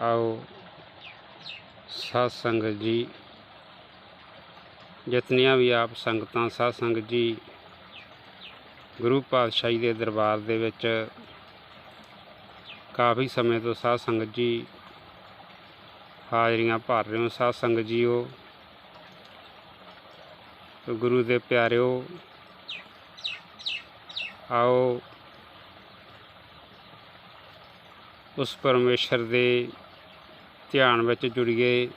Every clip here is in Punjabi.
ਆਓ ਸਾਧ ਸੰਗਤ ਜੀ। ਜਿਤਨੀਆਂ ਵੀ ਆਪ ਸੰਗਤਾਂ ਸਾਧ ਸੰਗਤ ਜੀ, ਗੁਰੂ ਪਾਤਸ਼ਾਹੀ ਦੇ ਦਰਬਾਰ ਦੇ ਵਿੱਚ ਕਾਫੀ ਸਮੇਂ ਤੋਂ ਸਾਧ ਸੰਗਤ ਜੀ ਹਾਜ਼ਰੀਆਂ ਭਰ ਰਹੇ ਹੋ। ਸਾਧ ਸੰਗਤ ਜੀਓ, ਗੁਰੂ ਦੇ ਪਿਆਰਿਓ, ਆਓ ਉਸ ਪਰਮੇਸ਼ਰ ਦੇ ਧਿਆਨ ਵਿੱਚ ਜੁੜੀਏ,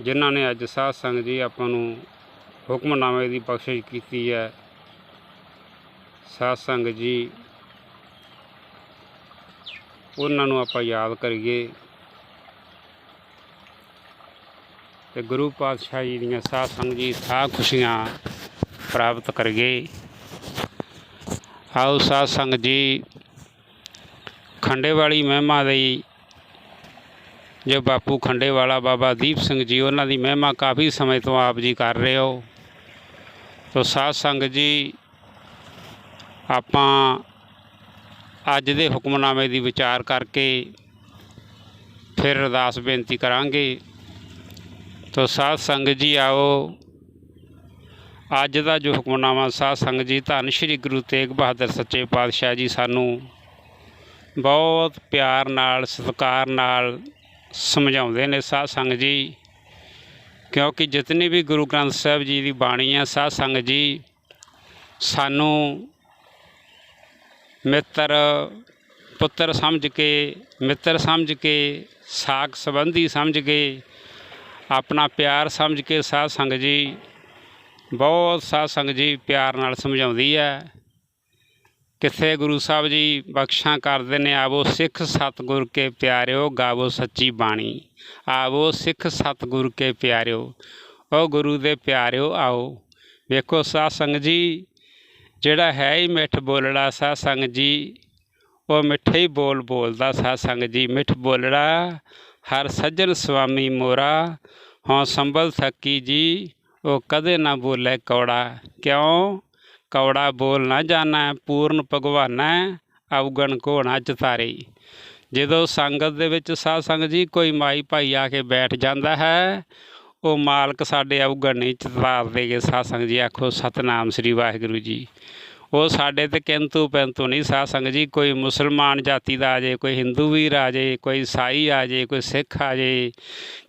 ਜਿਨ੍ਹਾਂ ਨੇ ਅੱਜ ਸਾਧ ਸੰਗਤ ਜੀ ਆਪਾਂ ਨੂੰ ਹੁਕਮਨਾਮੇ ਦੀ ਬਖਸ਼ਿਸ਼ ਕੀਤੀ ਹੈ। ਸਾਧ ਸੰਗਤ ਜੀ, ਉਹਨਾਂ ਨੂੰ ਆਪਾਂ ਯਾਦ ਕਰੀਏ ਤੇ ਗੁਰੂ ਪਾਤਸ਼ਾਹ ਜੀ ਦੀਆਂ ਸਾਧ ਸੰਗਤ ਜੀ ਸਾਹ ਖੁਸ਼ੀਆਂ ਪ੍ਰਾਪਤ ਕਰੀਏ। ਆਓ ਸਾਧ ਸੰਗਤ ਜੀ, ਖੰਡੇ ਵਾਲੀ ਮਹਿਮਾ ਦੀ ਜੋ ਬਾਪੂ ਖੰਡੇ ਵਾਲਾ ਬਾਬਾ ਦੀਪ ਸਿੰਘ ਜੀ, ਉਹਨਾਂ ਦੀ ਮਹਿਮਾ ਕਾਫੀ ਸਮੇਂ ਤੋਂ ਆਪ ਜੀ ਕਰ ਰਹੇ ਹੋ। ਤੋ ਸਾਧ ਸੰਗਤ ਜੀ, ਆਪਾਂ ਅੱਜ ਦੇ ਹੁਕਮਨਾਮੇ ਦੀ ਵਿਚਾਰ ਕਰਕੇ ਫਿਰ ਅਰਦਾਸ ਬੇਨਤੀ ਕਰਾਂਗੇ। ਤੋ ਸਾਧ ਸੰਗਤ ਜੀ, ਆਓ। ਅੱਜ ਦਾ ਜੋ ਹੁਕਮਨਾਮਾ ਸਾਧ ਸੰਗਤ ਜੀ, ਧੰਨ ਸ਼੍ਰੀ ਗੁਰੂ ਤੇਗ ਬਹਾਦਰ ਸੱਚੇ ਪਾਤਸ਼ਾਹ ਜੀ, ਸਾਨੂੰ ਬਹੁਤ ਪਿਆਰ ਨਾਲ, ਸਤਿਕਾਰ ਨਾਲ ਸਮਝਾਉਂਦੇ ਨੇ ਸਾਧ ਸੰਗਤ ਜੀ, ਕਿਉਂਕਿ ਜਿਤਨੀ ਵੀ ਗੁਰੂ ਗ੍ਰੰਥ ਸਾਹਿਬ ਜੀ ਦੀ ਬਾਣੀ ਹੈ ਸਾਧ ਸੰਗਤ ਜੀ, ਸਾਨੂੰ ਮਿੱਤਰ, ਪੁੱਤਰ ਸਮਝ ਕੇ, ਮਿੱਤਰ ਸਮਝ ਕੇ, ਸਾਖ ਸੰਬੰਧੀ ਸਮਝ ਕੇ, ਆਪਣਾ ਪਿਆਰ ਸਮਝ ਕੇ ਸਾਧ ਸੰਗਤ ਜੀ, ਬਹੁਤ ਸਾਧ ਸੰਗਤ ਜੀ ਪਿਆਰ ਨਾਲ ਸਮਝਾਉਂਦੀ ਹੈ। ਕਿੱਥੇ ਗੁਰੂ ਸਾਹਿਬ ਜੀ ਬਖਸ਼ਾਂ ਕਰਦੇ ਨੇ? ਆਵੋ ਸਿੱਖ ਸਤਿਗੁਰ ਕੇ ਪਿਆਰਿਓ, ਗਾਵੋ ਸੱਚੀ ਬਾਣੀ। ਆਵੋ ਸਿੱਖ ਸਤਿਗੁਰ ਕੇ ਪਿਆਰਿਓ ਉਹ ਗੁਰੂ ਦੇ ਪਿਆਰਿਓ ਆਓ। ਵੇਖੋ ਸਾਧ ਸੰਗਤ ਜੀ, ਜਿਹੜਾ ਹੈ ਹੀ ਮਿੱਠ ਬੋਲੜਾ ਸਾਧ ਸੰਗ ਜੀ, ਉਹ ਮਿੱਠੇ ਹੀ ਬੋਲ ਬੋਲਦਾ ਸਾਧ ਸੰਗ ਜੀ। ਮਿੱਠ ਬੋਲੜਾ, ਹਰ ਸੱਜਣ ਸੁਆਮੀ ਮੋਰਾ ਹਾਂ ਸੰਭਲ ਥੱਕੀ ਜੀ, ਉਹ ਕਦੇ ਨਾ ਬੋਲੇ ਕੌੜਾ। ਕਿਉਂ? ਕੌੜਾ ਬੋਲ ਨਾ ਜਾਣਾ, ਪੂਰਨ ਭਗਵਾਨਾ ਅਵਗਣ ਕੋ ਨਾ ਚਤਾਰੇ ਜਦੋਂ ਸੰਗਤ ਦੇ ਵਿੱਚ ਸਾਧ ਸੰਗਤ ਜੀ ਕੋਈ ਮਾਈ ਭਾਈ ਆ ਕੇ ਬੈਠ ਜਾਂਦਾ ਹੈ, ਉਹ ਮਾਲਕ ਸਾਡੇ ਅਵਗਣ ਨਹੀਂ ਚਤਾਰ ਦੇਗੇ। ਸਾਧ ਸੰਗਤ ਜੀ ਆਖੋ, ਸਤਨਾਮ ਸ੍ਰੀ ਵਾਹਿਗੁਰੂ ਜੀ। ਉਹ ਸਾਡੇ ਤੇ ਕਿੰਤੂ ਪੈਂਤੂ ਨਹੀਂ, ਸਾਧ ਸੰਗਤ ਜੀ, ਕੋਈ ਮੁਸਲਮਾਨ ਜਾਤੀ ਦਾ ਆ ਜੇ ਕੋਈ ਹਿੰਦੂ ਵੀਰ ਆ ਜੇ ਕੋਈ ਈਸਾਈ ਆ ਜੇ ਕੋਈ ਸਿੱਖ ਆ ਜੇ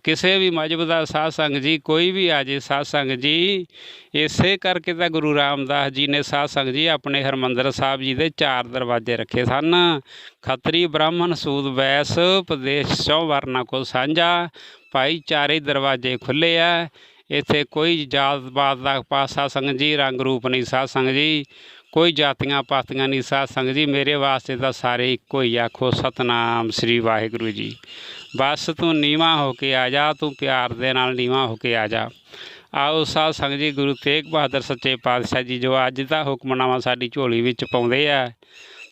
ਕਿਸੇ ਵੀ ਮਜ਼ਹਬ ਦਾ ਸਾਧ ਸੰਗਤ ਜੀ, ਕੋਈ ਵੀ ਆ ਜੇ ਸਾਧ ਸੰਗਤ ਜੀ, ਇਸੇ ਕਰਕੇ ਤਾਂ ਗੁਰੂ ਰਾਮਦਾਸ ਜੀ ਨੇ ਸਾਧ ਸੰਗਤ ਜੀ ਆਪਣੇ ਹਰਮੰਦਰ ਸਾਹਿਬ ਜੀ ਦੇ ਚਾਰ ਦਰਵਾਜ਼ੇ ਰੱਖੇ ਸਨ। ਖੱਤਰੀ ਬ੍ਰਾਹਮਣ ਸੂਦ ਵੈਸ ਪ੍ਰਦੇਸ਼ ਚੋਂ ਵਰਨਾ ਕੋ ਸਾਂਝਾ ਭਾਈ ਚਾਰੇ ਦਰਵਾਜ਼ੇ ਖੁੱਲੇ ਆ, ਇੱਥੇ ਕੋਈ ਜਾਤ ਪਾਤ ਦਾ ਪਾਸਾ ਸੰਗਤ ਜੀ ਰੰਗ ਰੂਪ ਨਹੀਂ, ਸਾਧ ਸੰਗਤ ਜੀ। ਕੋਈ ਜਾਤੀਆਂ ਪਾਤੀਆਂ ਨਹੀਂ ਸਾਧ ਸੰਗਤ ਜੀ, ਮੇਰੇ ਵਾਸਤੇ ਤਾਂ ਸਾਰੇ ਇੱਕੋ ਹੀ ਆਖੋ, ਸਤਨਾਮ ਸ੍ਰੀ ਵਾਹਿਗੁਰੂ ਜੀ। ਬਸ ਤੂੰ ਨੀਵਾ ਹੋ ਕੇ ਆ ਜਾ, ਤੂੰ ਪਿਆਰ ਦੇ ਨਾਲ ਨੀਵਾ ਹੋ ਕੇ ਆ ਜਾ। ਆਓ ਸਾਧ ਸੰਗਤ ਜੀ, ਗੁਰੂ ਤੇਗ ਬਹਾਦਰ ਸੱਚੇ ਪਾਤਸ਼ਾਹ ਜੀ, ਜੋ ਅੱਜ ਦਾ ਹੁਕਮਨਾਮਾ ਸਾਡੀ ਝੋਲੀ ਵਿੱਚ ਪਾਉਂਦੇ ਆ,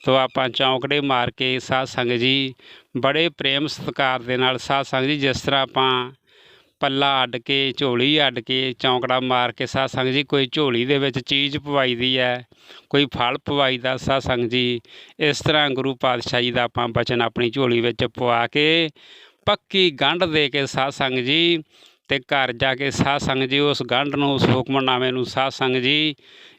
ਤੋ ਆਪਾਂ ਚੌਂਕੜੇ ਮਾਰ ਕੇ ਸਾਧ ਸੰਗਤ ਜੀ, ਬੜੇ ਪ੍ਰੇਮ ਸਤਿਕਾਰ ਦੇ ਨਾਲ ਸਾਧ ਸੰਗਤ ਜੀ, ਜਿਸ ਤਰ੍ਹਾਂ ਆਪਾਂ ਪੱਲਾ ਅੱਡ ਕੇ, ਝੋਲੀ ਅੱਡ ਕੇ, ਚੌਂਕੜਾ ਮਾਰ ਕੇ ਸਾਧ ਜੀ, ਕੋਈ ਝੋਲੀ ਦੇ ਵਿੱਚ ਚੀਜ਼ ਪਵਾਈ ਦੀ ਹੈ, ਕੋਈ ਫਲ ਪਵਾਈ ਦਾ ਸਾਧ ਜੀ, ਇਸ ਤਰ੍ਹਾਂ ਗੁਰੂ ਪਾਤਸ਼ਾਹ ਜੀ ਦਾ ਆਪਾਂ ਬਚਨ ਆਪਣੀ ਝੋਲੀ ਵਿੱਚ ਪਵਾ ਕੇ ਪੱਕੀ ਗੰਢ ਦੇ ਕੇ ਸਾਧ ਜੀ ਤੇ ਘਰ ਜਾ ਕੇ ਸਾਧ ਸੰਗਤ ਜੀ, ਉਸ ਗੰਢ ਨੂੰ, ਉਸ ਹੁਕਮਨਾਮੇ ਨੂੰ ਸਾਧ ਸੰਗਤ ਜੀ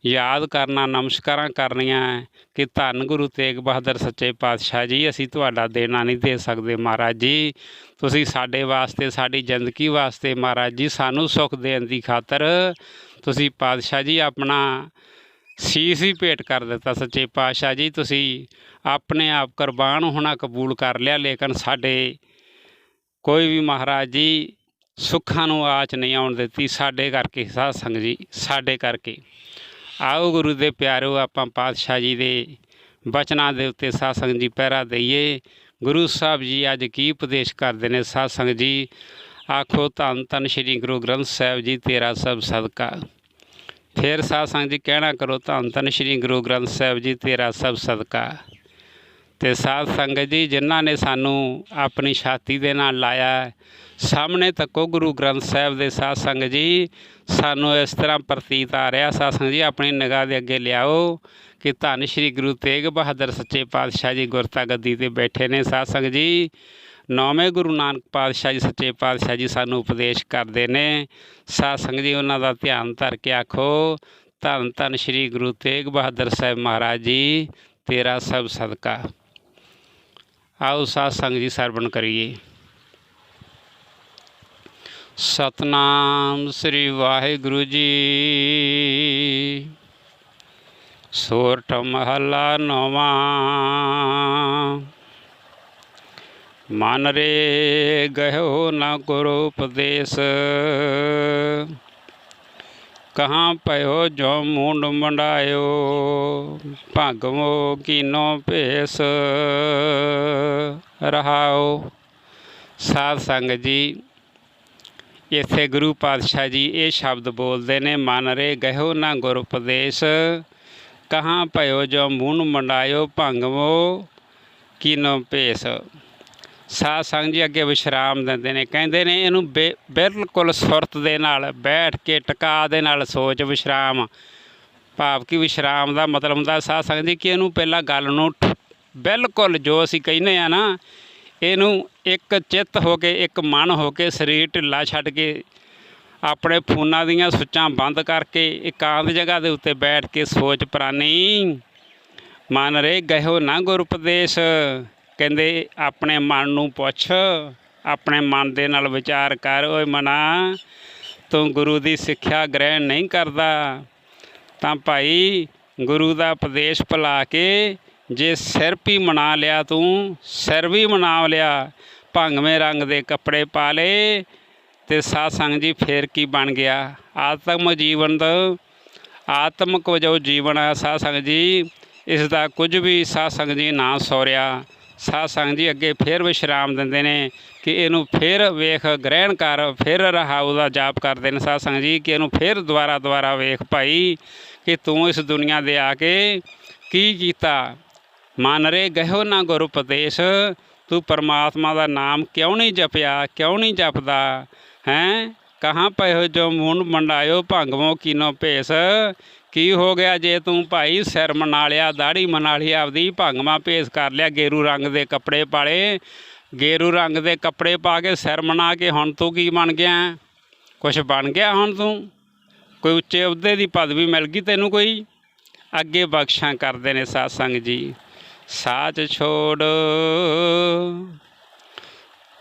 ਯਾਦ ਕਰਨਾ, ਨਮਸਕਾਰਾਂ ਕਰਨੀਆਂ ਕਿ ਧੰਨ ਗੁਰੂ ਤੇਗ ਬਹਾਦਰ ਸੱਚੇ ਪਾਤਸ਼ਾਹ ਜੀ, ਅਸੀਂ ਤੁਹਾਡਾ ਦੇਣਾ ਨਹੀਂ ਦੇ ਸਕਦੇ ਮਹਾਰਾਜ ਜੀ। ਤੁਸੀਂ ਸਾਡੇ ਵਾਸਤੇ, ਸਾਡੀ ਜ਼ਿੰਦਗੀ ਵਾਸਤੇ ਮਹਾਰਾਜ ਜੀ, ਸਾਨੂੰ ਸੁੱਖ ਦੇਣ ਦੀ ਖਾਤਰ ਤੁਸੀਂ ਪਾਤਸ਼ਾਹ ਜੀ ਆਪਣਾ ਸੀਸ ਹੀ ਭੇਟ ਕਰ ਦਿੱਤਾ ਸੱਚੇ ਪਾਤਸ਼ਾਹ ਜੀ। ਤੁਸੀਂ ਆਪਣੇ ਆਪ ਕੁਰਬਾਨ ਹੋਣਾ ਕਬੂਲ ਕਰ ਲਿਆ, ਲੇਕਿਨ ਸਾਡੇ ਕੋਈ ਵੀ ਮਹਾਰਾਜ ਜੀ ਸੁੱਖਾਂ ਨੂੰ ਆਚ ਨਹੀਂ ਆਉਣ ਦਿੱਤੀ। ਸਾਡੇ ਕਰਕੇ ਸਾਧ ਸੰਗਤ ਜੀ, ਸਾਡੇ ਕਰਕੇ। ਆਓ ਗੁਰੂ ਦੇ ਪਿਆਰੋ, ਆਪਾਂ ਪਾਤਸ਼ਾਹ ਜੀ ਦੇ ਬਚਨਾਂ ਦੇ ਉੱਤੇ ਸਾਧ ਸੰਗਤ ਜੀ ਪਹਿਰਾ ਦਈਏ। ਗੁਰੂ ਸਾਹਿਬ ਜੀ ਅੱਜ ਕੀ ਉਪਦੇਸ਼ ਕਰਦੇ ਨੇ ਸਾਧ ਸੰਗਤ ਜੀ? ਆਖੋ ਧੰਨ ਧੰਨ ਸ਼੍ਰੀ ਗੁਰੂ ਗ੍ਰੰਥ ਸਾਹਿਬ ਜੀ, ਤੇਰਾ ਸਭ ਸਦਕਾ। ਫਿਰ ਸਾਧ ਸੰਗਤ ਜੀ ਕਹਿਣਾ ਕਰੋ, ਧੰਨ ਧੰਨ ਸ਼੍ਰੀ ਗੁਰੂ ਗ੍ਰੰਥ ਸਾਹਿਬ ਜੀ, ਤੇਰਾ ਸਭ ਸਦਕਾ। ਤੇ ਸਾਧ ਸੰਗਤ ਜੀ, ਜਿਨ੍ਹਾਂ ਨੇ ਸਾਨੂੰ ਆਪਣੀ ਛਾਤੀ ਦੇ ਨਾਲ ਲਾਇਆ ਸਾਹਮਣੇ ਤੱਕੋ ਗੁਰੂ ਗ੍ਰੰਥ ਸਾਹਿਬ ਦੇ ਸਾਧ ਸੰਗਤ ਜੀ। ਸਾਨੂੰ ਇਸ ਤਰ੍ਹਾਂ ਪ੍ਰਤੀਤ ਆ ਰਿਹਾ, ਸਾਧ ਸੰਗਤ ਜੀ, ਆਪਣੀ ਨਿਗਾਹ ਦੇ ਅੱਗੇ ਲਿਆਓ ਕਿ ਧੰਨ ਸ਼੍ਰੀ ਗੁਰੂ ਤੇਗ ਬਹਾਦਰ ਸੱਚੇ ਪਾਤਸ਼ਾਹ ਜੀ ਗੁਰਤਾ ਗੱਦੀ ਤੇ ਬੈਠੇ ਨੇ ਸਾਧ ਸੰਗਤ ਜੀ। ਨੌਵੇਂ ਗੁਰੂ ਨਾਨਕ ਪਾਤਸ਼ਾਹ ਜੀ ਸੱਚੇ ਪਾਤਸ਼ਾਹ ਜੀ ਸਾਨੂੰ ਉਪਦੇਸ਼ ਕਰਦੇ ਨੇ। ਸਾਧ ਸੰਗਤ ਜੀ, ਉਹਨਾਂ ਦਾ ਧਿਆਨ ਧਰ ਕੇ ਆਖੋ, ਧੰਨ ਧੰਨ ਸ੍ਰੀ ਗੁਰੂ ਤੇਗ ਬਹਾਦਰ ਸਾਹਿਬ ਮਹਾਰਾਜ ਜੀ, ਤੇਰਾ ਸਭ ਸਦਕਾ। ਆਓ ਸਾਧ ਸੰਗਤ ਜੀ ਸਰਵਣ ਕਰੀਏ। ਸਤਨਾਮ ਸ੍ਰੀ ਵਾਹਿਗੁਰੂ ਜੀ। ਸੋਰਠ ਮਹੱਲਾ ਨੌਵਾਂ। ਮਨ ਰੇ ਗਇਓ ਨਾ ਗੁਰੂ ਉਪਦੇਸ਼। ਕਹਾਂ ਪਇਓ ਜੋ ਮੁੰਡ ਮੰਡਾਇਓ, ਭਗਵੋ ਕੀਨੋ ਭੇਸ। ਰਹਾਓ ਸਾਧ ਸੰਗਤ ਜੀ। ਇੱਥੇ ਗੁਰੂ ਪਾਤਸ਼ਾਹ ਜੀ ਇਹ ਸ਼ਬਦ ਬੋਲਦੇ ਨੇ, ਮਨ ਰੇ ਗਹਿਓ ਨਾ ਗੁਰ ਉਪਦੇਸ਼, ਕਹਾਂ ਭਇਓ ਜੋ ਮੂੰਹ ਮੰਡਾਇਓ ਭੰਗਵੋ, ਕੀਨੋ ਭੇਸ। ਸਾਧ ਸੰਗਤ ਜੀ ਅੱਗੇ ਵਿਸ਼ਰਾਮ ਦਿੰਦੇ ਨੇ, ਕਹਿੰਦੇ ਨੇ ਇਹਨੂੰ ਬੇ- ਬਿਲਕੁਲ ਸੁਰਤ ਦੇ ਨਾਲ, ਬੈਠ ਕੇ ਟਿਕਾ ਦੇ ਨਾਲ ਸੋਚ ਵਿਸ਼ਰਾਮ। ਭਾਵ ਕਿ ਵਿਸ਼ਰਾਮ ਦਾ ਮਤਲਬ ਹੁੰਦਾ ਸਾਧ ਸੰਗਤ ਜੀ ਕਿ ਇਹਨੂੰ ਪਹਿਲਾਂ ਗੱਲ ਨੂੰ ਠ- ਬਿਲਕੁਲ ਜੋ ਅਸੀਂ ਕਹਿੰਦੇ ਆ ਨਾ ਇਹਨੂੰ ਇੱਕ ਚਿੱਤ ਹੋ ਕੇ, ਇੱਕ ਮਨ ਹੋ ਕੇ, ਸਰੀਰ ਢਿੱਲਾ ਛੱਡ ਕੇ ਆਪਣੇ ਫੋਨਾਂ ਦੀਆਂ ਸੁੱਚਾਂ ਬੰਦ ਕਰਕੇ, ਇਕਾਂਤ ਜਗ੍ਹਾ ਦੇ ਉੱਤੇ ਬੈਠ ਕੇ ਸੋਚ ਪ੍ਰਾਨੀ। ਮਨ ਰੇ ਗਇਓ ਨਾ ਗੁਰ ਉਪਦੇਸ਼। ਕਹਿੰਦੇ, ਆਪਣੇ ਮਨ ਨੂੰ ਪੁੱਛ, ਆਪਣੇ ਮਨ ਦੇ ਨਾਲ ਵਿਚਾਰ ਕਰ, ਓਏ ਮਨਾ, ਤੂੰ ਗੁਰੂ ਦੀ ਸਿੱਖਿਆ ਗ੍ਰਹਿਣ ਨਹੀਂ ਕਰਦਾ। ਤਾਂ ਭਾਈ ਗੁਰੂ ਦਾ ਉਪਦੇਸ਼ ਭੁਲਾ ਕੇ ਜੇ ਸਿਰ ਵੀ ਮਨਾ ਲਿਆ ਤੂੰ, ਸਿਰ ਵੀ ਮਨਾ ਲਿਆ, ਭੰਗਵੇਂ ਰੰਗ ਦੇ ਕੱਪੜੇ ਪਾ ਲਏ ਤੇ ਸਾਧ ਸੰਗ ਜੀ ਫੇਰ ਕੀ ਬਣ ਗਿਆ? ਆਤਮ ਜੀਵਨ ਦਾ ਆਤਮਕ ਜੋ ਜੀਵਨ ਆ ਸਾਧ ਸੰਗ ਜੀ। ਇਸ ਦਾ ਕੁਝ ਵੀ ਸਾਧ ਸੰਗ ਜੀ ਨਾ ਸੋਰਿਆ। ਸਾਧ ਸੰਗ ਜੀ ਅੱਗੇ ਫੇਰ ਵਿਸ਼ਰਾਮ ਦਿੰਦੇ ਨੇ ਕਿ ਇਹਨੂੰ ਫੇਰ ਵੇਖ, ਗ੍ਰਹਿਣ ਕਰ, ਫਿਰ ਰਹਾਉ ਦਾ ਜਾਪ ਕਰਦੇ ਨੇ ਸਾਧ ਸੰਗ ਜੀ ਕਿ ਇਹਨੂੰ ਫੇਰ ਦੁਬਾਰਾ ਦੁਬਾਰਾ ਵੇਖ ਭਾਈ ਕਿ ਤੂੰ ਇਸ ਦੁਨੀਆ ਦੇ ਆ ਕੇ ਕੀ ਕੀਤਾ? ਮਨ ਰੇ ਗਇਓ ਨਾ ਗੁਰ ਉਪਦੇਸ਼ ਤੂੰ ਪਰਮਾਤਮਾ ਦਾ ਨਾਮ ਕਿਉਂ ਨਹੀਂ ਜਪਿਆ, ਕਿਉਂ ਨਹੀਂ ਜਪਦਾ? ਹੈਂ? ਕਹਾਂ ਪਇਓ ਜੋ ਮੂੰਹ ਮੰਡਾਇਓ, ਭੰਗਵੋ ਕੀਨੋ ਭੇਸ? ਕੀ ਹੋ ਗਿਆ ਜੇ ਤੂੰ ਭਾਈ ਸਿਰ ਮਨਾ ਲਿਆ ਦਾੜੀ ਮਨਾ ਲਈ ਆਪਦੀ ਭੰਗਵਾ ਭੇਸ ਕਰ ਲਿਆ ਗੇਰੂ ਰੰਗ ਦੇ ਕੱਪੜੇ ਪਾਲੇ? ਗੇਰੂ ਰੰਗ ਦੇ ਕੱਪੜੇ ਪਾ ਕੇ ਸਿਰ ਮਨਾ ਕੇ ਹੁਣ ਤੂੰ ਕੀ ਬਣ ਗਿਆ? ਕੁਛ ਬਣ ਗਿਆ ਹੁਣ ਤੂੰ? ਕੋਈ ਉੱਚੇ ਅਹੁਦੇ ਦੀ ਪਦਵੀ ਮਿਲ ਗਈ ਤੈਨੂੰ ਕੋਈ? ਅੱਗੇ ਬਖਸ਼ਾਂ ਕਰਦੇ ਨੇ ਸਾਧ ਸੰਗ ਜੀ। ਸਾਚ ਛੋੜ।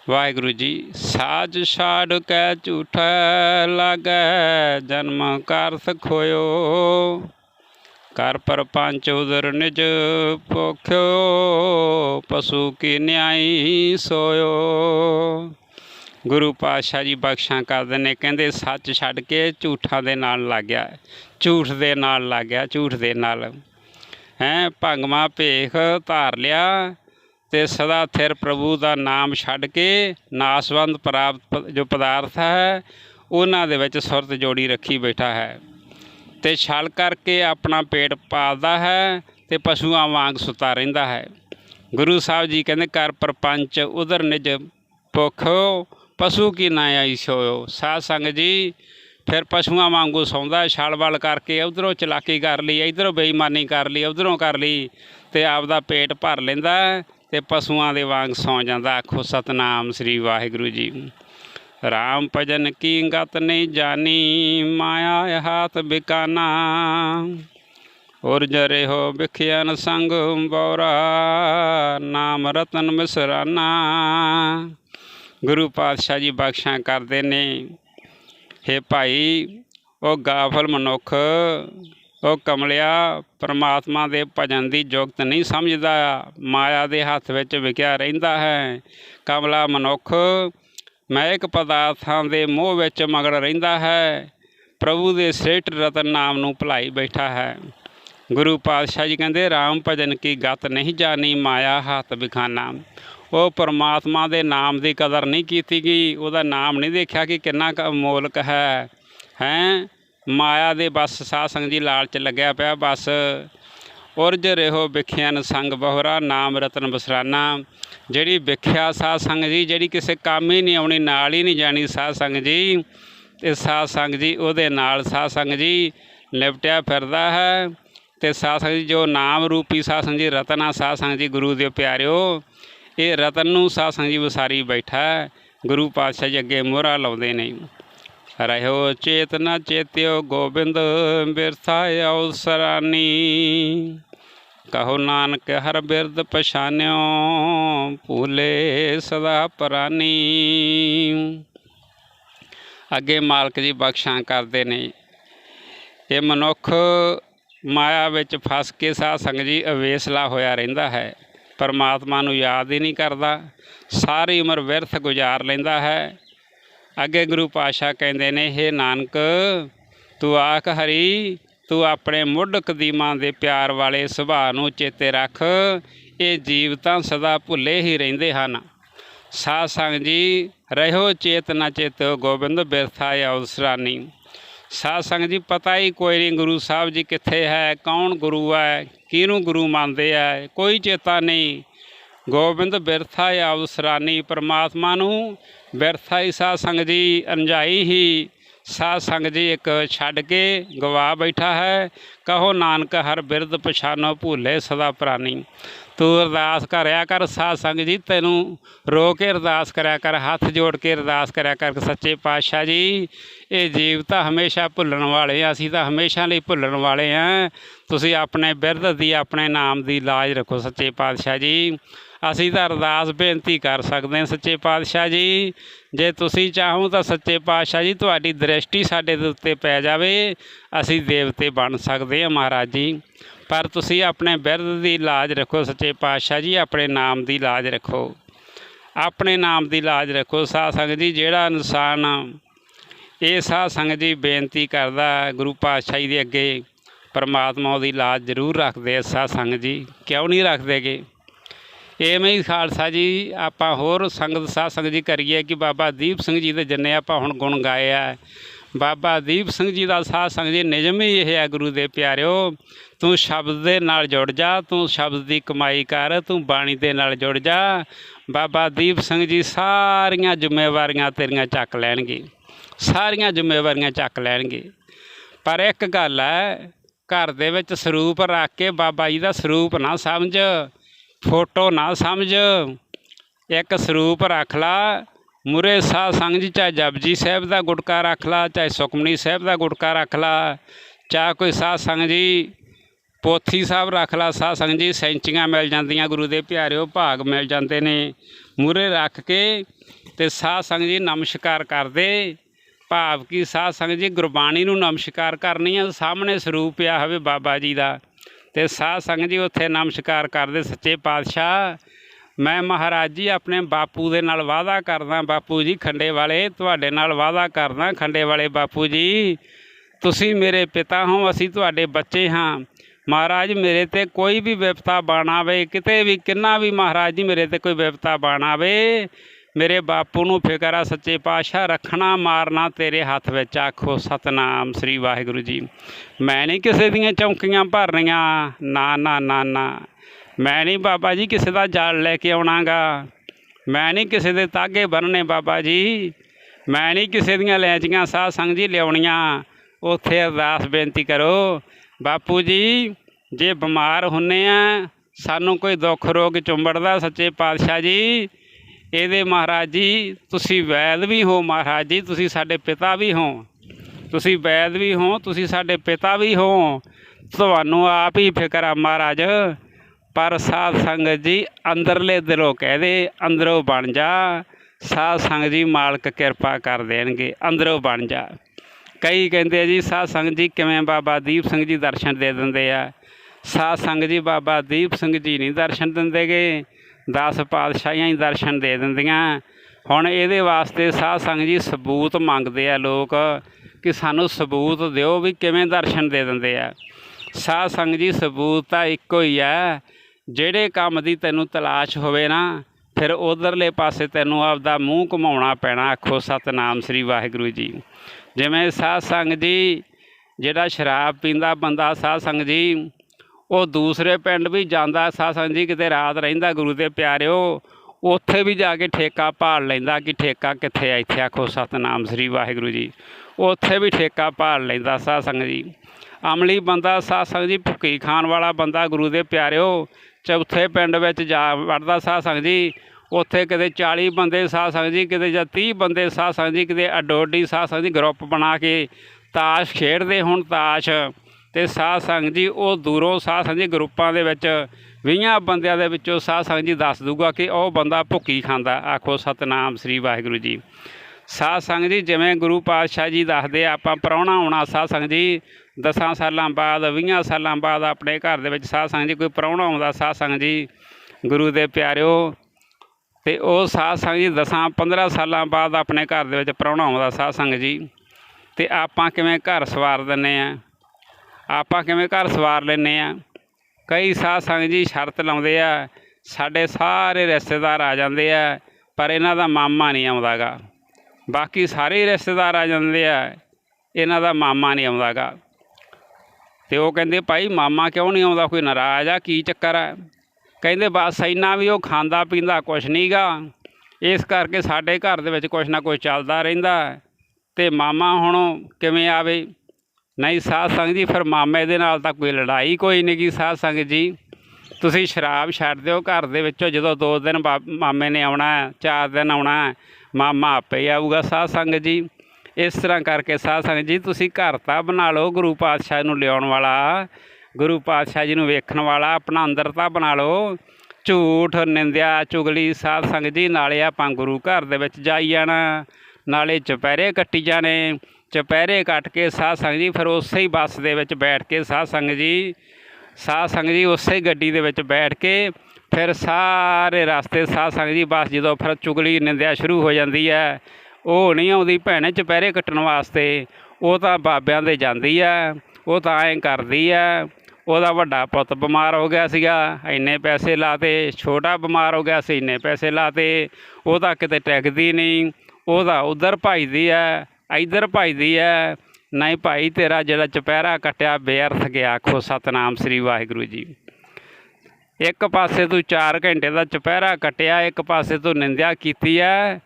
ਵਾਹਿਗੁਰੂ ਜੀ, ਸਾਜ ਛਾੜ ਕੇ ਝੂਠਾ ਲਾਗੈ, ਜਨਮ ਕਰਥ ਖੋਇਓ ਕਰ ਪਰਪੰਚ ਉਦਰ ਨਿਜ ਪੋਖਿਓ ਪਸ਼ੂ ਕੀ ਨਿਆਈ ਸੋਇਓ। ਗੁਰੂ ਪਾਤਸ਼ਾਹ ਜੀ ਬਖਸ਼ਾਂ ਕਰਦੇ ਨੇ, ਕਹਿੰਦੇ ਸੱਚ ਛੱਡ ਕੇ ਝੂਠਾਂ ਦੇ ਨਾਲ ਲੱਗ ਗਿਆ ਝੂਠ ਦੇ ਨਾਲ ਲੱਗ ਗਿਆ ਝੂਠ ਦੇ ਨਾਲ। ਹੈਂ, ਭੰਗਮਾ ਭੇਖ ਧਾਰ ਲਿਆ ਤੇ ਸਦਾ ਥਿਰ ਪ੍ਰਭੂ ਦਾ ਨਾਮ ਛੱਡ ਕੇ ਨਾਸਵੰਦ ਪ੍ਰਾਪਤ ਜੋ ਪਦਾਰਥ ਹੈ, ਉਹਨਾਂ ਦੇ ਵਿੱਚ ਸੁਰਤ ਜੋੜੀ ਰੱਖੀ ਬੈਠਾ ਹੈ। ਤੇ ਛਲ ਕਰਕੇ ਆਪਣਾ ਪੇਟ ਪਾਲਦਾ ਹੈ ਤੇ ਪਸ਼ੂਆਂ ਵਾਂਗ ਸੁੱਤਾ ਰਹਿੰਦਾ ਹੈ। ਗੁਰੂ ਸਾਹਿਬ ਜੀ ਕਹਿੰਦੇ ਕਰ ਪਰਪੰਚ ਉਧਰ ਨਿਜ ਭੁੱਖ ਪਸ਼ੂ ਕੀ ਨਾ ਆਈ ਸੋਇਓ। ਸਾਧ ਸੰਗ ਜੀ ਫਿਰ ਪਸ਼ੂਆਂ ਵਾਂਗੂ ਸੌਂਦਾ ਛਲ ਬਲ ਕਰਕੇ ਉਧਰੋਂ ਚਲਾਕੀ ਕਰ ਲਈ, ਇਧਰੋਂ ਬੇਈਮਾਨੀ ਕਰ ਲਈ, ਉਧਰੋਂ ਕਰ ਲਈ ਤੇ ਆਪਦਾ ਪੇਟ ਭਰ ਲੈਂਦਾ ਤੇ ਪਸ਼ੂਆਂ ਦੇ ਵਾਂਗ ਸੌਂ ਜਾਂਦਾ। ਆਖੋ, ਸਤਨਾਮ ਸ੍ਰੀ ਵਾਹਿਗੁਰੂ ਜੀ। ਰਾਮ ਭਜਨ ਕੀ ਗਤ ਨਹੀਂ ਜਾਣੀ, ਮਾਇਆ ਹਾਥ ਬਿਕਾਨਾ। ਔਰ ਜਰੇ ਹੋ ਬਿਖਿਆਨ ਸੰਗ ਬੌਰਾ, ਨਾਮ ਰਤਨ ਮਿਸਰਾਨਾ। ਗੁਰੂ ਪਾਤਸ਼ਾਹ ਜੀ ਬਖਸ਼ਾਂ ਕਰਦੇ ਨੇ। ਹੇ ਭਾਈ, ਉਹ ਗਾਫਲ ਮਨੁੱਖ, ਉਹ ਕਮਲਿਆ ਪਰਮਾਤਮਾ ਦੇ ਭਜਨ ਦੀ ਜੁਗਤ ਨਹੀਂ ਸਮਝਦਾ। ਮਾਇਆ ਦੇ ਹੱਥ ਵਿੱਚ ਵਿਕਿਆ ਰਹਿੰਦਾ ਹੈ। ਕਮਲਾ ਮਨੁੱਖ ਮਹਿਕ ਪਦਾਰਥਾਂ ਦੇ ਮੋਹ ਵਿੱਚ ਮਗਨ ਰਹਿੰਦਾ ਹੈ। ਪ੍ਰਭੂ ਦੇ ਸ੍ਰੇਸ਼ਟ ਰਤਨ ਨਾਮ ਨੂੰ ਭੁਲਾਈ ਬੈਠਾ ਹੈ। ਗੁਰੂ ਪਾਤਸ਼ਾਹ ਜੀ ਕਹਿੰਦੇ RAM ਭਜਨ ਕੀ ਗਤ ਨਹੀਂ ਜਾਣੀ, ਮਾਇਆ ਹੱਥ ਵਿਖਾਨਾ ਉਹ ਪਰਮਾਤਮਾ ਦੇ ਨਾਮ ਦੀ ਕਦਰ ਨਹੀਂ ਕੀਤੀ ਗਈ, ਉਹਦਾ ਨਾਮ ਨਹੀਂ ਦੇਖਿਆ ਕਿ ਕਿੰਨਾ ਕੁ ਅਮੋਲਕ ਹੈ। ਹੈਂ? ਮਾਇਆ ਦੇ ਬਸ ਸਾਧ ਸੰਗ ਜੀ ਲਾਲਚ ਲੱਗਿਆ ਪਿਆ, ਬਸ। ਉਰਜ ਰਹੋ ਵਿਖਿਆਨ ਸੰਗ ਬਹੁਰਾ, ਨਾਮ ਰਤਨ ਬਸਰਾਨਾ। ਜਿਹੜੀ ਵਿਖਿਆ ਸਾਧ ਸੰਗ ਜੀ, ਜਿਹੜੀ ਕਿਸੇ ਕੰਮ ਹੀ ਨਹੀਂ ਆਉਣੀ, ਨਾਲ ਹੀ ਨਹੀਂ ਜਾਣੀ ਸਾਧ ਸੰਗ ਜੀ, ਤੇ ਸਾਧ ਸੰਗ ਜੀ ਉਹਦੇ ਨਾਲ ਸਾਧ ਸੰਗ ਜੀ ਲਿਪਟਿਆ ਫਿਰਦਾ ਹੈ। ਤੇ ਸਾਧ ਸੰਗ ਜੀ ਜੋ ਨਾਮ ਰੂਪੀ ਸਾਧ ਸੰਗ ਜੀ ਰਤਨਾ ਸਾਧ ਸੰਗ ਜੀ ਗੁਰੂ ਦੇ ਪਿਆਰਿਓ ਇਹ ਰਤਨ ਨੂੰ ਸਾਧ ਸੰਗਤ ਜੀ ਵਸਾਰੀ ਬੈਠਾ ਗੁਰੂ ਪਾਤਸ਼ਾਹ ਜੀ ਅੱਗੇ ਮੋਹਰਾ ਲਾਉਂਦੇ ਨੇ। ਰਹਿਓ ਚੇਤਨਾ ਚੇਤਿਓ ਗੋਬਿੰਦ ਬਿਰਥਾ ਅਵਸਰਾਨੀ ਕਹੋ ਨਾਨਕ ਹਰ ਬਿਰਦ ਪਛਾਨਿਓ, ਭੂਲੇ ਸਦਾ ਪਰਾਨੀ। ਅੱਗੇ ਮਾਲਕ ਜੀ ਬਖਸ਼ਾਂ ਕਰਦੇ ਨੇ। ਇਹ ਮਨੁੱਖ ਮਾਇਆ ਵਿੱਚ ਫਸ ਕੇ ਸਾਧ ਸੰਗਤ ਜੀ ਅਵੇਸਲਾ ਹੋਇਆ ਰਹਿੰਦਾ ਹੈ। ਪਰਮਾਤਮਾ ਨੂੰ ਯਾਦ ਹੀ ਨਹੀਂ ਕਰਦਾ। ਸਾਰੀ ਉਮਰ ਵਿਅਰਥ ਗੁਜ਼ਾਰ ਲੈਂਦਾ ਹੈ। ਅੱਗੇ ਗੁਰੂ ਪਾਤਸ਼ਾਹ ਕਹਿੰਦੇ ਨੇ, ਹੇ ਨਾਨਕ, ਤੂੰ ਆਖ ਹਰੀ, ਤੂੰ ਆਪਣੇ ਮੁੱਢ ਕਦੀਮਾਂ ਦੇ ਪਿਆਰ ਵਾਲੇ ਸੁਭਾਅ ਨੂੰ ਚੇਤੇ ਰੱਖ। ਇਹ ਜੀਵ ਤਾਂ ਸਦਾ ਭੁੱਲੇ ਹੀ ਰਹਿੰਦੇ ਹਨ। ਸਾਧ ਸੰਗਤ ਜੀ, ਰਹਿਓ ਚੇਤਨਾ ਚੇਤੋ, ਗੋਬਿੰਦ ਬਿਰਥਾ ਅਵਸਰਾਨੀ ਸਾਧ ਸੰਗਤ ਜੀ, ਪਤਾ ਹੀ ਕੋਈ ਨਹੀਂ ਗੁਰੂ ਸਾਹਿਬ ਜੀ ਕਿੱਥੇ ਹੈ, ਕੌਣ ਗੁਰੂ ਹੈ ਕਿਹਨੂੰ ਗੁਰੂ ਮੰਨਦੇ ਆ? ਕੋਈ ਚੇਤਾ ਨਹੀਂ। ਗੋਬਿੰਦ ਬਿਰਥਾ ਅਵਸਰਾਨੀ ਪਰਮਾਤਮਾ ਨੂੰ। ਬਿਰਥਾ ਹੀ ਸਾਧ ਸੰਗ ਜੀ ਅਣਜਾਈ ਹੀ। ਸਾਧ ਸੰਗ ਜੀ ਇੱਕ ਛੱਡ ਕੇ ਗਵਾ ਬੈਠਾ ਹੈ। ਕਹੋ ਨਾਨਕ ਹਰ ਬਿਰਦ ਪਛਾਨੋ ਭੂਲੇ ਸਦਾ ਪ੍ਰਾਨੀ। ਤੂੰ ਅਰਦਾਸ ਕਰਿਆ ਕਰ ਸਾਧ ਸੰਗਤ ਜੀ, ਤੈਨੂੰ ਰੋ ਕੇ ਅਰਦਾਸ ਕਰਿਆ ਕਰ, ਹੱਥ ਜੋੜ ਕੇ ਅਰਦਾਸ ਕਰਿਆ ਕਰ ਸੱਚੇ ਪਾਤਸ਼ਾਹ ਜੀ। ਇਹ ਜੀਵ ਤਾਂ ਹਮੇਸ਼ਾ ਭੁੱਲਣ ਵਾਲੇ ਆ, ਅਸੀਂ ਤਾਂ ਹਮੇਸ਼ਾ ਲਈ ਭੁੱਲਣ ਵਾਲੇ ਆ। ਤੁਸੀਂ ਆਪਣੇ ਬਿਰਧ ਦੀ, ਆਪਣੇ ਨਾਮ ਦੀ ਲਾਜ ਰੱਖੋ ਸੱਚੇ ਪਾਤਸ਼ਾਹ ਜੀ। ਅਸੀਂ ਤਾਂ ਅਰਦਾਸ ਬੇਨਤੀ ਕਰ ਸਕਦੇ ਹਾਂ ਸੱਚੇ ਪਾਤਸ਼ਾਹ ਜੀ। ਜੇ ਤੁਸੀਂ ਚਾਹੋ ਤਾਂ ਸੱਚੇ ਪਾਤਸ਼ਾਹ ਜੀ, ਤੁਹਾਡੀ ਦ੍ਰਿਸ਼ਟੀ ਸਾਡੇ ਦੇ ਉੱਤੇ ਪੈ ਜਾਵੇ। ਅਸੀਂ ਦੇਵਤੇ ਬਣ ਸਕਦੇ ਹਾਂ ਮਹਾਰਾਜ ਜੀ। ਪਰ ਤੁਸੀਂ ਆਪਣੇ ਬਿਰਧ ਦੀ ਲਾਜ ਰੱਖੋ, ਸੱਚੇ ਪਾਤਸ਼ਾਹ ਜੀ, ਆਪਣੇ ਨਾਮ ਦੀ ਲਾਜ ਰੱਖੋ। ਆਪਣੇ ਨਾਮ ਦੀ ਲਾਜ ਰੱਖੋ। ਸਾਧ ਸੰਗਤ ਜੀ, ਜਿਹੜਾ ਇਨਸਾਨ ਇਹ ਸਾਧ ਸੰਗਤ ਜੀ ਬੇਨਤੀ ਕਰਦਾ ਗੁਰੂ ਪਾਤਸ਼ਾਹ ਜੀ ਦੇ ਅੱਗੇ, ਪਰਮਾਤਮਾ ਉਹਦੀ ਲਾਜ ਜ਼ਰੂਰ ਰੱਖਦੇ ਆ ਸਾਧ ਸੰਗਤ ਜੀ। ਕਿਉਂ ਨਹੀਂ ਰੱਖਦੇਗੇ? ਐਵੇਂ ਹੀ ਖਾਲਸਾ ਜੀ, ਆਪਾਂ ਹੋਰ ਸੰਗਤ, ਸਾਧ ਸੰਗਤ ਜੀ ਕਰੀਏ ਕਿ ਬਾਬਾ ਦੀਪ ਸਿੰਘ ਜੀ ਦੇ ਜਿੰਨੇ ਆਪਾਂ ਹੁਣ ਗੁਣ ਗਾਏ ਆ। ਬਾਬਾ ਦੀਪ ਸਿੰਘ ਜੀ ਦਾ ਸਾਧ ਸੰਗਤ ਜੀ, ਨਿਯਮ ਹੀ ਇਹ ਹੈ ਗੁਰੂ ਦੇ ਪਿਆਰਿਓ, ਤੂੰ ਸ਼ਬਦ ਦੇ ਨਾਲ ਜੁੜ ਜਾ, ਤੂੰ ਸ਼ਬਦ ਦੀ ਕਮਾਈ ਕਰ, ਤੂੰ ਬਾਣੀ ਦੇ ਨਾਲ ਜੁੜ ਜਾ, ਬਾਬਾ ਦੀਪ ਸਿੰਘ ਜੀ ਸਾਰੀਆਂ ਜ਼ਿੰਮੇਵਾਰੀਆਂ ਤੇਰੀਆਂ ਚੱਕ ਲੈਣਗੇ, ਸਾਰੀਆਂ ਜ਼ਿੰਮੇਵਾਰੀਆਂ ਚੱਕ ਲੈਣਗੇ। ਪਰ ਇੱਕ ਗੱਲ ਹੈ, ਘਰ ਦੇ ਵਿੱਚ ਸਰੂਪ ਰੱਖ ਕੇ ਬਾਬਾ ਜੀ ਦਾ ਸਰੂਪ ਨਾ ਸਮਝ, ਫੋਟੋ ਨਾ ਸਮਝ, ਇੱਕ ਸਰੂਪ ਰੱਖ ਲਾ ਮੁਰੇ ਸਾਹ ਸੰਗ ਜੀ, ਚਾਹੇ ਜਪਜੀ ਸਾਹਿਬ ਦਾ ਗੁਟਕਾ ਰੱਖ ਲਾ, ਚਾਹੇ ਸੁਖਮਨੀ ਸਾਹਿਬ ਦਾ ਗੁਟਕਾ ਰੱਖ ਲਾ, ਚਾਹੇ ਕੋਈ ਸਾਧ ਸੰਗ ਜੀ, ਪੋਥੀ ਸਾਹਿਬ ਰੱਖ ਲਾ, ਸਾਧ ਸੰਗ ਜੀ, ਸੈਂਚੀਆਂ ਮਿਲ ਜਾਂਦੀਆਂ, ਗੁਰੂ ਦੇ ਪਿਆਰਿਓ ਭਾਗ ਮਿਲ ਜਾਂਦੇ ਨੇ। ਮੂਰੇ ਰੱਖ ਕੇ ਤੇ ਸਾਧ ਸੰਗ ਜੀ ਨਮਸਕਾਰ ਕਰਦੇ। ਭਾਵ ਕੀ ਸਾਧ ਸੰਗਤ ਜੀ ਗੁਰਬਾਣੀ ਨੂੰ ਨਮਸਕਾਰ ਕਰਨੀ ਆ ਸਾਹਮਣੇ ਸਰੂਪ ਆ ਹੋਵੇ ਬਾਬਾ ਜੀ ਦਾ। ਤੇ ਸਾਧ ਸੰਗਤ ਜੀ ਉੱਥੇ ਨਮਸਕਾਰ ਕਰਦੇ ਸੱਚੇ ਪਾਤਸ਼ਾਹ। ਮੈਂ ਮਹਾਰਾਜ ਜੀ ਆਪਣੇ ਬਾਪੂ ਦੇ ਨਾਲ ਵਾਅਦਾ ਕਰਦਾ, ਬਾਪੂ ਜੀ ਖੰਡੇ ਵਾਲੇ, ਤੁਹਾਡੇ ਨਾਲ ਵਾਅਦਾ ਕਰਦਾ ਖੰਡੇ ਵਾਲੇ ਬਾਪੂ ਜੀ, ਤੁਸੀਂ ਮੇਰੇ ਪਿਤਾ ਹੋ, ਅਸੀਂ ਤੁਹਾਡੇ ਬੱਚੇ ਹਾਂ। ਮਹਾਰਾਜ, ਮੇਰੇ ਤੇ ਕੋਈ ਵੀ ਵਿਪਤਾ ਬਣ ਆਵੇ, ਕਿਤੇ ਵੀ, ਕਿੰਨਾ ਵੀ ਮਹਾਰਾਜ ਜੀ ਮੇਰੇ ਤੇ ਕੋਈ ਵਿਪਤਾ ਬਣ ਆਵੇ, ਮੇਰੇ ਬਾਪੂ ਨੂੰ ਫਿਕਰ ਆ ਸੱਚੇ ਪਾਤਸ਼ਾਹ, ਰੱਖਣਾ, ਮਾਰਨਾ ਤੇਰੇ ਹੱਥ ਵਿੱਚ, ਆਖੋ ਸਤਨਾਮ ਸ੍ਰੀ ਵਾਹਿਗੁਰੂ ਜੀ। ਮੈਂ ਨਹੀਂ ਕਿਸੇ ਦੀਆਂ ਚੌਂਕੀਆਂ ਭਰਨੀਆਂ, ਨਾ ਨਾ ਨਾ ਨਾ। ਮੈਂ ਨਹੀਂ ਬਾਬਾ ਜੀ ਕਿਸੇ ਦਾ ਜਾਲ ਲੈ ਕੇ ਆਉਣਾਗਾ। ਮੈਂ ਨਹੀਂ ਕਿਸੇ ਦੇ ਤਾਗੇ ਬੰਨਣੇ ਬਾਬਾ ਜੀ। ਮੈਂ ਨਹੀਂ ਕਿਸੇ ਦੀਆਂ ਲੈਚੀਆਂ ਸਾਧ ਸੰਗ ਜੀ ਲਿਆਉਣੀਆਂ। ਉੱਥੇ ਅਰਦਾਸ ਬੇਨਤੀ ਕਰੋ, ਬਾਪੂ ਜੀ, ਜੇ ਬਿਮਾਰ ਹੁੰਨੇ ਆ, ਸਾਨੂੰ ਕੋਈ ਦੁੱਖ ਰੋਗ ਚੁੰਬੜਦਾ ਸੱਚੇ ਪਾਤਸ਼ਾਹ ਜੀ। ਇਹਦੇ ਮਹਾਰਾਜ ਜੀ, ਤੁਸੀਂ ਵੈਦ ਵੀ ਹੋ ਮਹਾਰਾਜ ਜੀ, ਤੁਸੀਂ ਸਾਡੇ ਪਿਤਾ ਵੀ ਹੋ। ਤੁਸੀਂ ਵੈਦ ਵੀ ਹੋ, ਤੁਸੀਂ ਸਾਡੇ ਪਿਤਾ ਵੀ ਹੋ। ਤੁਹਾਨੂੰ ਆਪ ਹੀ ਫਿਕਰ ਆ ਮਹਾਰਾਜ। ਪਰ ਸਾਧ ਸੰਗਤ ਜੀ ਅੰਦਰਲੇ ਦਿਲੋਂ ਕਹਦੇ ਅੰਦਰੋਂ ਬਣ ਜਾ। ਸਾਧ ਸੰਗਤ ਜੀ ਮਾਲਕ ਕਿਰਪਾ ਕਰ ਦੇਣਗੇ, ਅੰਦਰੋਂ ਬਣ ਜਾ। ਕਈ ਕਹਿੰਦੇ ਆ ਜੀ, ਸਾਧ ਸੰਗਤ ਜੀ ਕਿਵੇਂ ਬਾਬਾ ਦੀਪ ਸਿੰਘ ਜੀ ਦਰਸ਼ਨ ਦੇ ਦਿੰਦੇ ਆ? ਸਾਧ ਸੰਗਤ ਜੀ ਬਾਬਾ ਦੀਪ ਸਿੰਘ ਜੀ ਨਹੀਂ ਦਰਸ਼ਨ ਦਿੰਦੇਗੇ 10 ਪਾਤਸ਼ਾਹੀਆਂ ਹੀ ਦਰਸ਼ਨ ਦੇ ਦਿੰਦੀਆਂ। ਹੁਣ ਇਹਦੇ ਵਾਸਤੇ ਸਾਧ ਸੰਗਤ ਜੀ ਸਬੂਤ ਮੰਗਦੇ ਆ ਲੋਕ ਕਿ ਸਾਨੂੰ ਸਬੂਤ ਦਿਓ ਵੀ ਕਿਵੇਂ ਦਰਸ਼ਨ ਦੇ ਦਿੰਦੇ ਆ। ਸਾਧ ਸੰਗਤ ਜੀ ਸਬੂਤ ਤਾਂ ਇੱਕੋ ਹੀ ਆ ਜਿਹੜੇ ਕੰਮ ਦੀ ਤੈਨੂੰ ਤਲਾਸ਼ ਹੋਵੇ ਨਾ, ਫਿਰ ਉਧਰਲੇ ਪਾਸੇ ਤੈਨੂੰ ਆਪਦਾ ਮੂੰਹ ਘੁਮਾਉਣਾ ਪੈਣਾ, ਆਖੋ ਸਤਨਾਮ ਸ੍ਰੀ ਵਾਹਿਗੁਰੂ ਜੀ। ਜਿਵੇਂ ਸਾਧ ਸੰਗਤ ਜੀ, ਜਿਹੜਾ ਸ਼ਰਾਬ ਪੀਂਦਾ ਬੰਦਾ ਸਾਧ ਸੰਗਤ ਜੀ, ਉਹ ਦੂਸਰੇ ਪਿੰਡ ਵੀ ਜਾਂਦਾ, ਸਾਧ ਸੰਗਤ ਜੀ ਕਿਤੇ ਰਾਤ ਰਹਿੰਦਾ ਗੁਰੂ ਦੇ ਪਿਆਰਿਓ, ਉੱਥੇ ਵੀ ਜਾ ਕੇ ਠੇਕਾ ਭਾਲ ਲੈਂਦਾ ਕਿ ਠੇਕਾ ਕਿੱਥੇ ਆ ਇੱਥੇ, ਆਖੋ ਸਤਨਾਮ ਸ੍ਰੀ ਵਾਹਿਗੁਰੂ ਜੀ। ਉੱਥੇ ਵੀ ਠੇਕਾ ਭਾਲ ਲੈਂਦਾ ਸਾਧ ਸੰਗਤ ਜੀ। ਅਮਲੀ ਬੰਦਾ, ਸਾਧ ਸੰਗਤ ਜੀ, ਭੁੱਕੀ ਖਾਣ ਵਾਲਾ ਬੰਦਾ ਗੁਰੂ ਦੇ ਪਿਆਰਿਓ ਚੌਥੇ ਪਿੰਡ ਵਿੱਚ ਜਾ ਵੜਦਾ ਸਾਧ ਸੰਗਤ ਜੀ ਉੱਥੇ ਕਿਤੇ 40 ਬੰਦੇ ਸਾਧ ਸੰਗਤ ਜੀ ਕਿਤੇ ਜਾਂ 30 ਬੰਦੇ ਸਾਹ ਸੰਗਤ ਜੀ ਕਿਤੇ ਅੱਡੋ ਅੱਡੀ ਸਾਧ ਸੰਗਤ ਜੀ ਗਰੁੱਪ ਬਣਾ ਕੇ ਤਾਸ਼ ਖੇਡਦੇ ਹੁਣ ਤਾਸ਼ ਤੇ ਸਾਧ ਸੰਗਤ ਜੀ ਉਹ ਦੂਰੋਂ ਸਾਧ ਸੰਗਤ ਜੀ ਗਰੁੱਪਾਂ ਦੇ ਵਿੱਚ 20 ਬੰਦਿਆਂ ਦੇ ਵਿੱਚੋਂ ਸਾਧ ਸੰਗਤ ਜੀ ਦੱਸ ਦੂਗਾ ਕਿ ਉਹ ਬੰਦਾ ਭੁੱਕੀ ਖਾਂਦਾ। ਆਖੋ ਸਤਨਾਮ ਸ੍ਰੀ ਵਾਹਿਗੁਰੂ ਜੀ। ਸਾਧ ਸੰਗਤ ਜੀ ਜਿਵੇਂ ਗੁਰੂ ਪਾਤਸ਼ਾਹ ਜੀ ਦੱਸਦੇ ਆਪਾਂ ਪ੍ਰਾਹੁਣਾ ਹੋਣਾ ਸਾਧ ਸੰਗਤ ਜੀ ਦਸਾਂ ਸਾਲਾਂ ਬਾਅਦ 20 ਸਾਲਾਂ ਬਾਅਦ ਆਪਣੇ ਘਰ ਦੇ ਵਿੱਚ ਸਾਧ ਸੰਗਤ ਜੀ, ਕੋਈ ਪ੍ਰਾਹੁਣਾ ਆਉਂਦਾ ਸਾਧ ਸੰਗਤ ਜੀ, ਗੁਰੂ ਦੇ ਪਿਆਰਿਓ। ਤੇ ਉਹ ਸਾਧ ਸੰਗਤ ਜੀ ਦਸਾਂ 15 ਸਾਲਾਂ ਬਾਅਦ ਆਪਣੇ ਘਰ ਦੇ ਵਿੱਚ ਪ੍ਰਾਹੁਣਾ ਆਉਂਦਾ ਸਾਧ ਸੰਗਤ ਜੀ। ਤੇ ਆਪਾਂ ਕਿਵੇਂ ਘਰ ਸਵਾਰ ਦਿੰਨੇ ਆ? ਆਪਾਂ ਕਿਵੇਂ ਘਰ ਸਵਾਰ ਲੈਨੇ ਆ? ਕਈ ਸਾਧ ਸੰਗਤ ਜੀ ਸ਼ਰਤ ਲਾਉਂਦੇ ਆ, ਸਾਡੇ ਸਾਰੇ ਰਿਸ਼ਤੇਦਾਰ ਆ ਜਾਂਦੇ ਆ, ਪਰ ਇਹਨਾਂ ਦਾ ਮਾਮਾ ਨਹੀਂ ਆਉਂਦਾਗਾ। ਬਾਕੀ ਸਾਰੇ ਰਿਸ਼ਤੇਦਾਰ ਆ ਜਾਂਦੇ ਆ, ਇਹਨਾਂ ਦਾ ਮਾਮਾ ਨਹੀਂ ਆਉਂਦਾਗਾ। ਤੇ ਉਹ ਕਹਿੰਦੇ ਭਾਈ ਮਾਮਾ ਕਿਉਂ ਨਹੀਂ ਆਉਂਦਾ, ਕੋਈ ਨਾਰਾਜ਼ ਆ, ਕੀ ਚੱਕਰ ਆ? ਕਹਿੰਦੇ ਬਸ ਇੰਨਾ ਵੀ ਉਹ ਖਾਂਦਾ ਪੀਂਦਾ ਕੁਛ ਨਹੀਂਗਾ ਇਸ ਕਰਕੇ ਸਾਡੇ ਘਰ ਦੇ ਵਿੱਚ ਕੁਛ ਨਾ ਕੁਛ ਚੱਲਦਾ ਰਹਿੰਦਾ। ਤੇ ਮਾਮਾ ਹੁਣ ਕਿਵੇਂ ਆਵੇ? ਨਹੀਂ, ਸਾਧ ਸੰਗਤ ਜੀ, ਫਿਰ ਮਾਮੇ ਦੇ ਨਾਲ ਤਾਂ ਕੋਈ ਲੜਾਈ ਕੋਈ ਨਹੀਂ ਗੀ, ਸਾਧ ਸੰਗਤ ਜੀ। ਤੁਸੀਂ ਸ਼ਰਾਬ ਛੱਡ ਦਿਓ ਘਰ ਦੇ ਵਿੱਚੋਂ, ਜਦੋਂ ਦੋ ਦਿਨ ਬਾ- ਮਾਮੇ ਨੇ ਆਉਣਾ, ਚਾਰ ਦਿਨ ਆਉਣਾ, ਮਾਮਾ ਆਪੇ ਆਊਗਾ, ਸਾਧ ਸੰਗਤ ਜੀ। ਇਸ ਤਰ੍ਹਾਂ ਕਰਕੇ ਸਾਧ ਸੰਗਤ ਜੀ, ਤੁਸੀਂ ਘਰ ਤਾਂ ਬਣਾ ਲਓ, ਗੁਰੂ ਪਾਤਸ਼ਾਹ ਨੂੰ ਲਿਆਉਣ ਵਾਲਾ, ਗੁਰੂ ਪਾਤਸ਼ਾਹ ਜੀ ਨੂੰ ਵੇਖਣ ਵਾਲਾ, ਆਪਣਾ ਅੰਦਰ ਤਾਂ ਬਣਾ ਲਓ। ਝੂਠ, ਨਿੰਦਿਆ, ਚੁਗਲੀ, ਸਾਧ ਸੰਗਤ ਜੀ, ਨਾਲੇ ਆਪਾਂ ਗੁਰੂ ਘਰ ਦੇ ਵਿੱਚ ਜਾਈ ਜਾਣਾ, ਨਾਲੇ ਚੁਪਹਿਰੇ ਕੱਟੀ ਜਾਣੇ। ਚੁਪਹਿਰੇ ਕੱਟ ਕੇ ਸਾਧ ਸੰਗਤ ਜੀ, ਫਿਰ ਉਸੇ ਹੀ ਬੱਸ ਦੇ ਵਿੱਚ ਬੈਠ ਕੇ ਸਾਧ ਸੰਗਤ ਜੀ, ਸਾਧ ਸੰਗਤ ਜੀ ਉਸੇ ਗੱਡੀ ਦੇ ਵਿੱਚ ਬੈਠ ਕੇ ਫਿਰ ਸਾਰੇ ਰਸਤੇ ਸਾਧ ਸੰਗਤ ਜੀ, ਬੱਸ ਜਦੋਂ ਫਿਰ ਚੁਗਲੀ, ਨਿੰਦਿਆ ਸ਼ੁਰੂ ਹੋ ਜਾਂਦੀ ਹੈ। ਉਹ ਨਹੀਂ ਆਉਂਦੀ ਭੈਣੇ ਚੁਪਹਿਰੇ ਕੱਟਣ ਵਾਸਤੇ, ਉਹ ਤਾਂ ਬਾਬਿਆਂ ਦੇ ਜਾਂਦੀ ਆ, ਉਹ ਤਾਂ ਐਂ ਕਰਦੀ ਆ। ਉਹਦਾ ਵੱਡਾ ਪੁੱਤ ਬਿਮਾਰ ਹੋ ਗਿਆ ਸੀਗਾ, ਇੰਨੇ ਪੈਸੇ ਲਾਤੇ, ਛੋਟਾ ਬਿਮਾਰ ਹੋ ਗਿਆ ਸੀ, ਇੰਨੇ ਪੈਸੇ ਲਾਤੇ, ਉਹ ਤਾਂ ਕਿਤੇ ਟਿਕਦੀ ਨਹੀਂ। ਉਹ ਤਾਂ ਉਧਰ ਭਜਦੀ ਆ, ਇੱਧਰ ਭਜਦੀ ਆ। ਨਹੀਂ ਭਾਈ, ਤੇਰਾ ਜਿਹੜਾ ਚੁਪਹਿਰਾ ਕੱਟਿਆ ਬੇਅਰਥ ਗਿਆ, ਆਖੋ ਸਤਨਾਮ ਸ੍ਰੀ ਵਾਹਿਗੁਰੂ ਜੀ। ਇੱਕ ਪਾਸੇ ਤੂੰ 4 ਘੰਟੇ ਦਾ ਚੁਪਹਿਰਾ ਕੱਟਿਆ, ਇੱਕ ਪਾਸੇ ਤੂੰ ਨਿੰਦਿਆ ਕੀਤੀ ਹੈ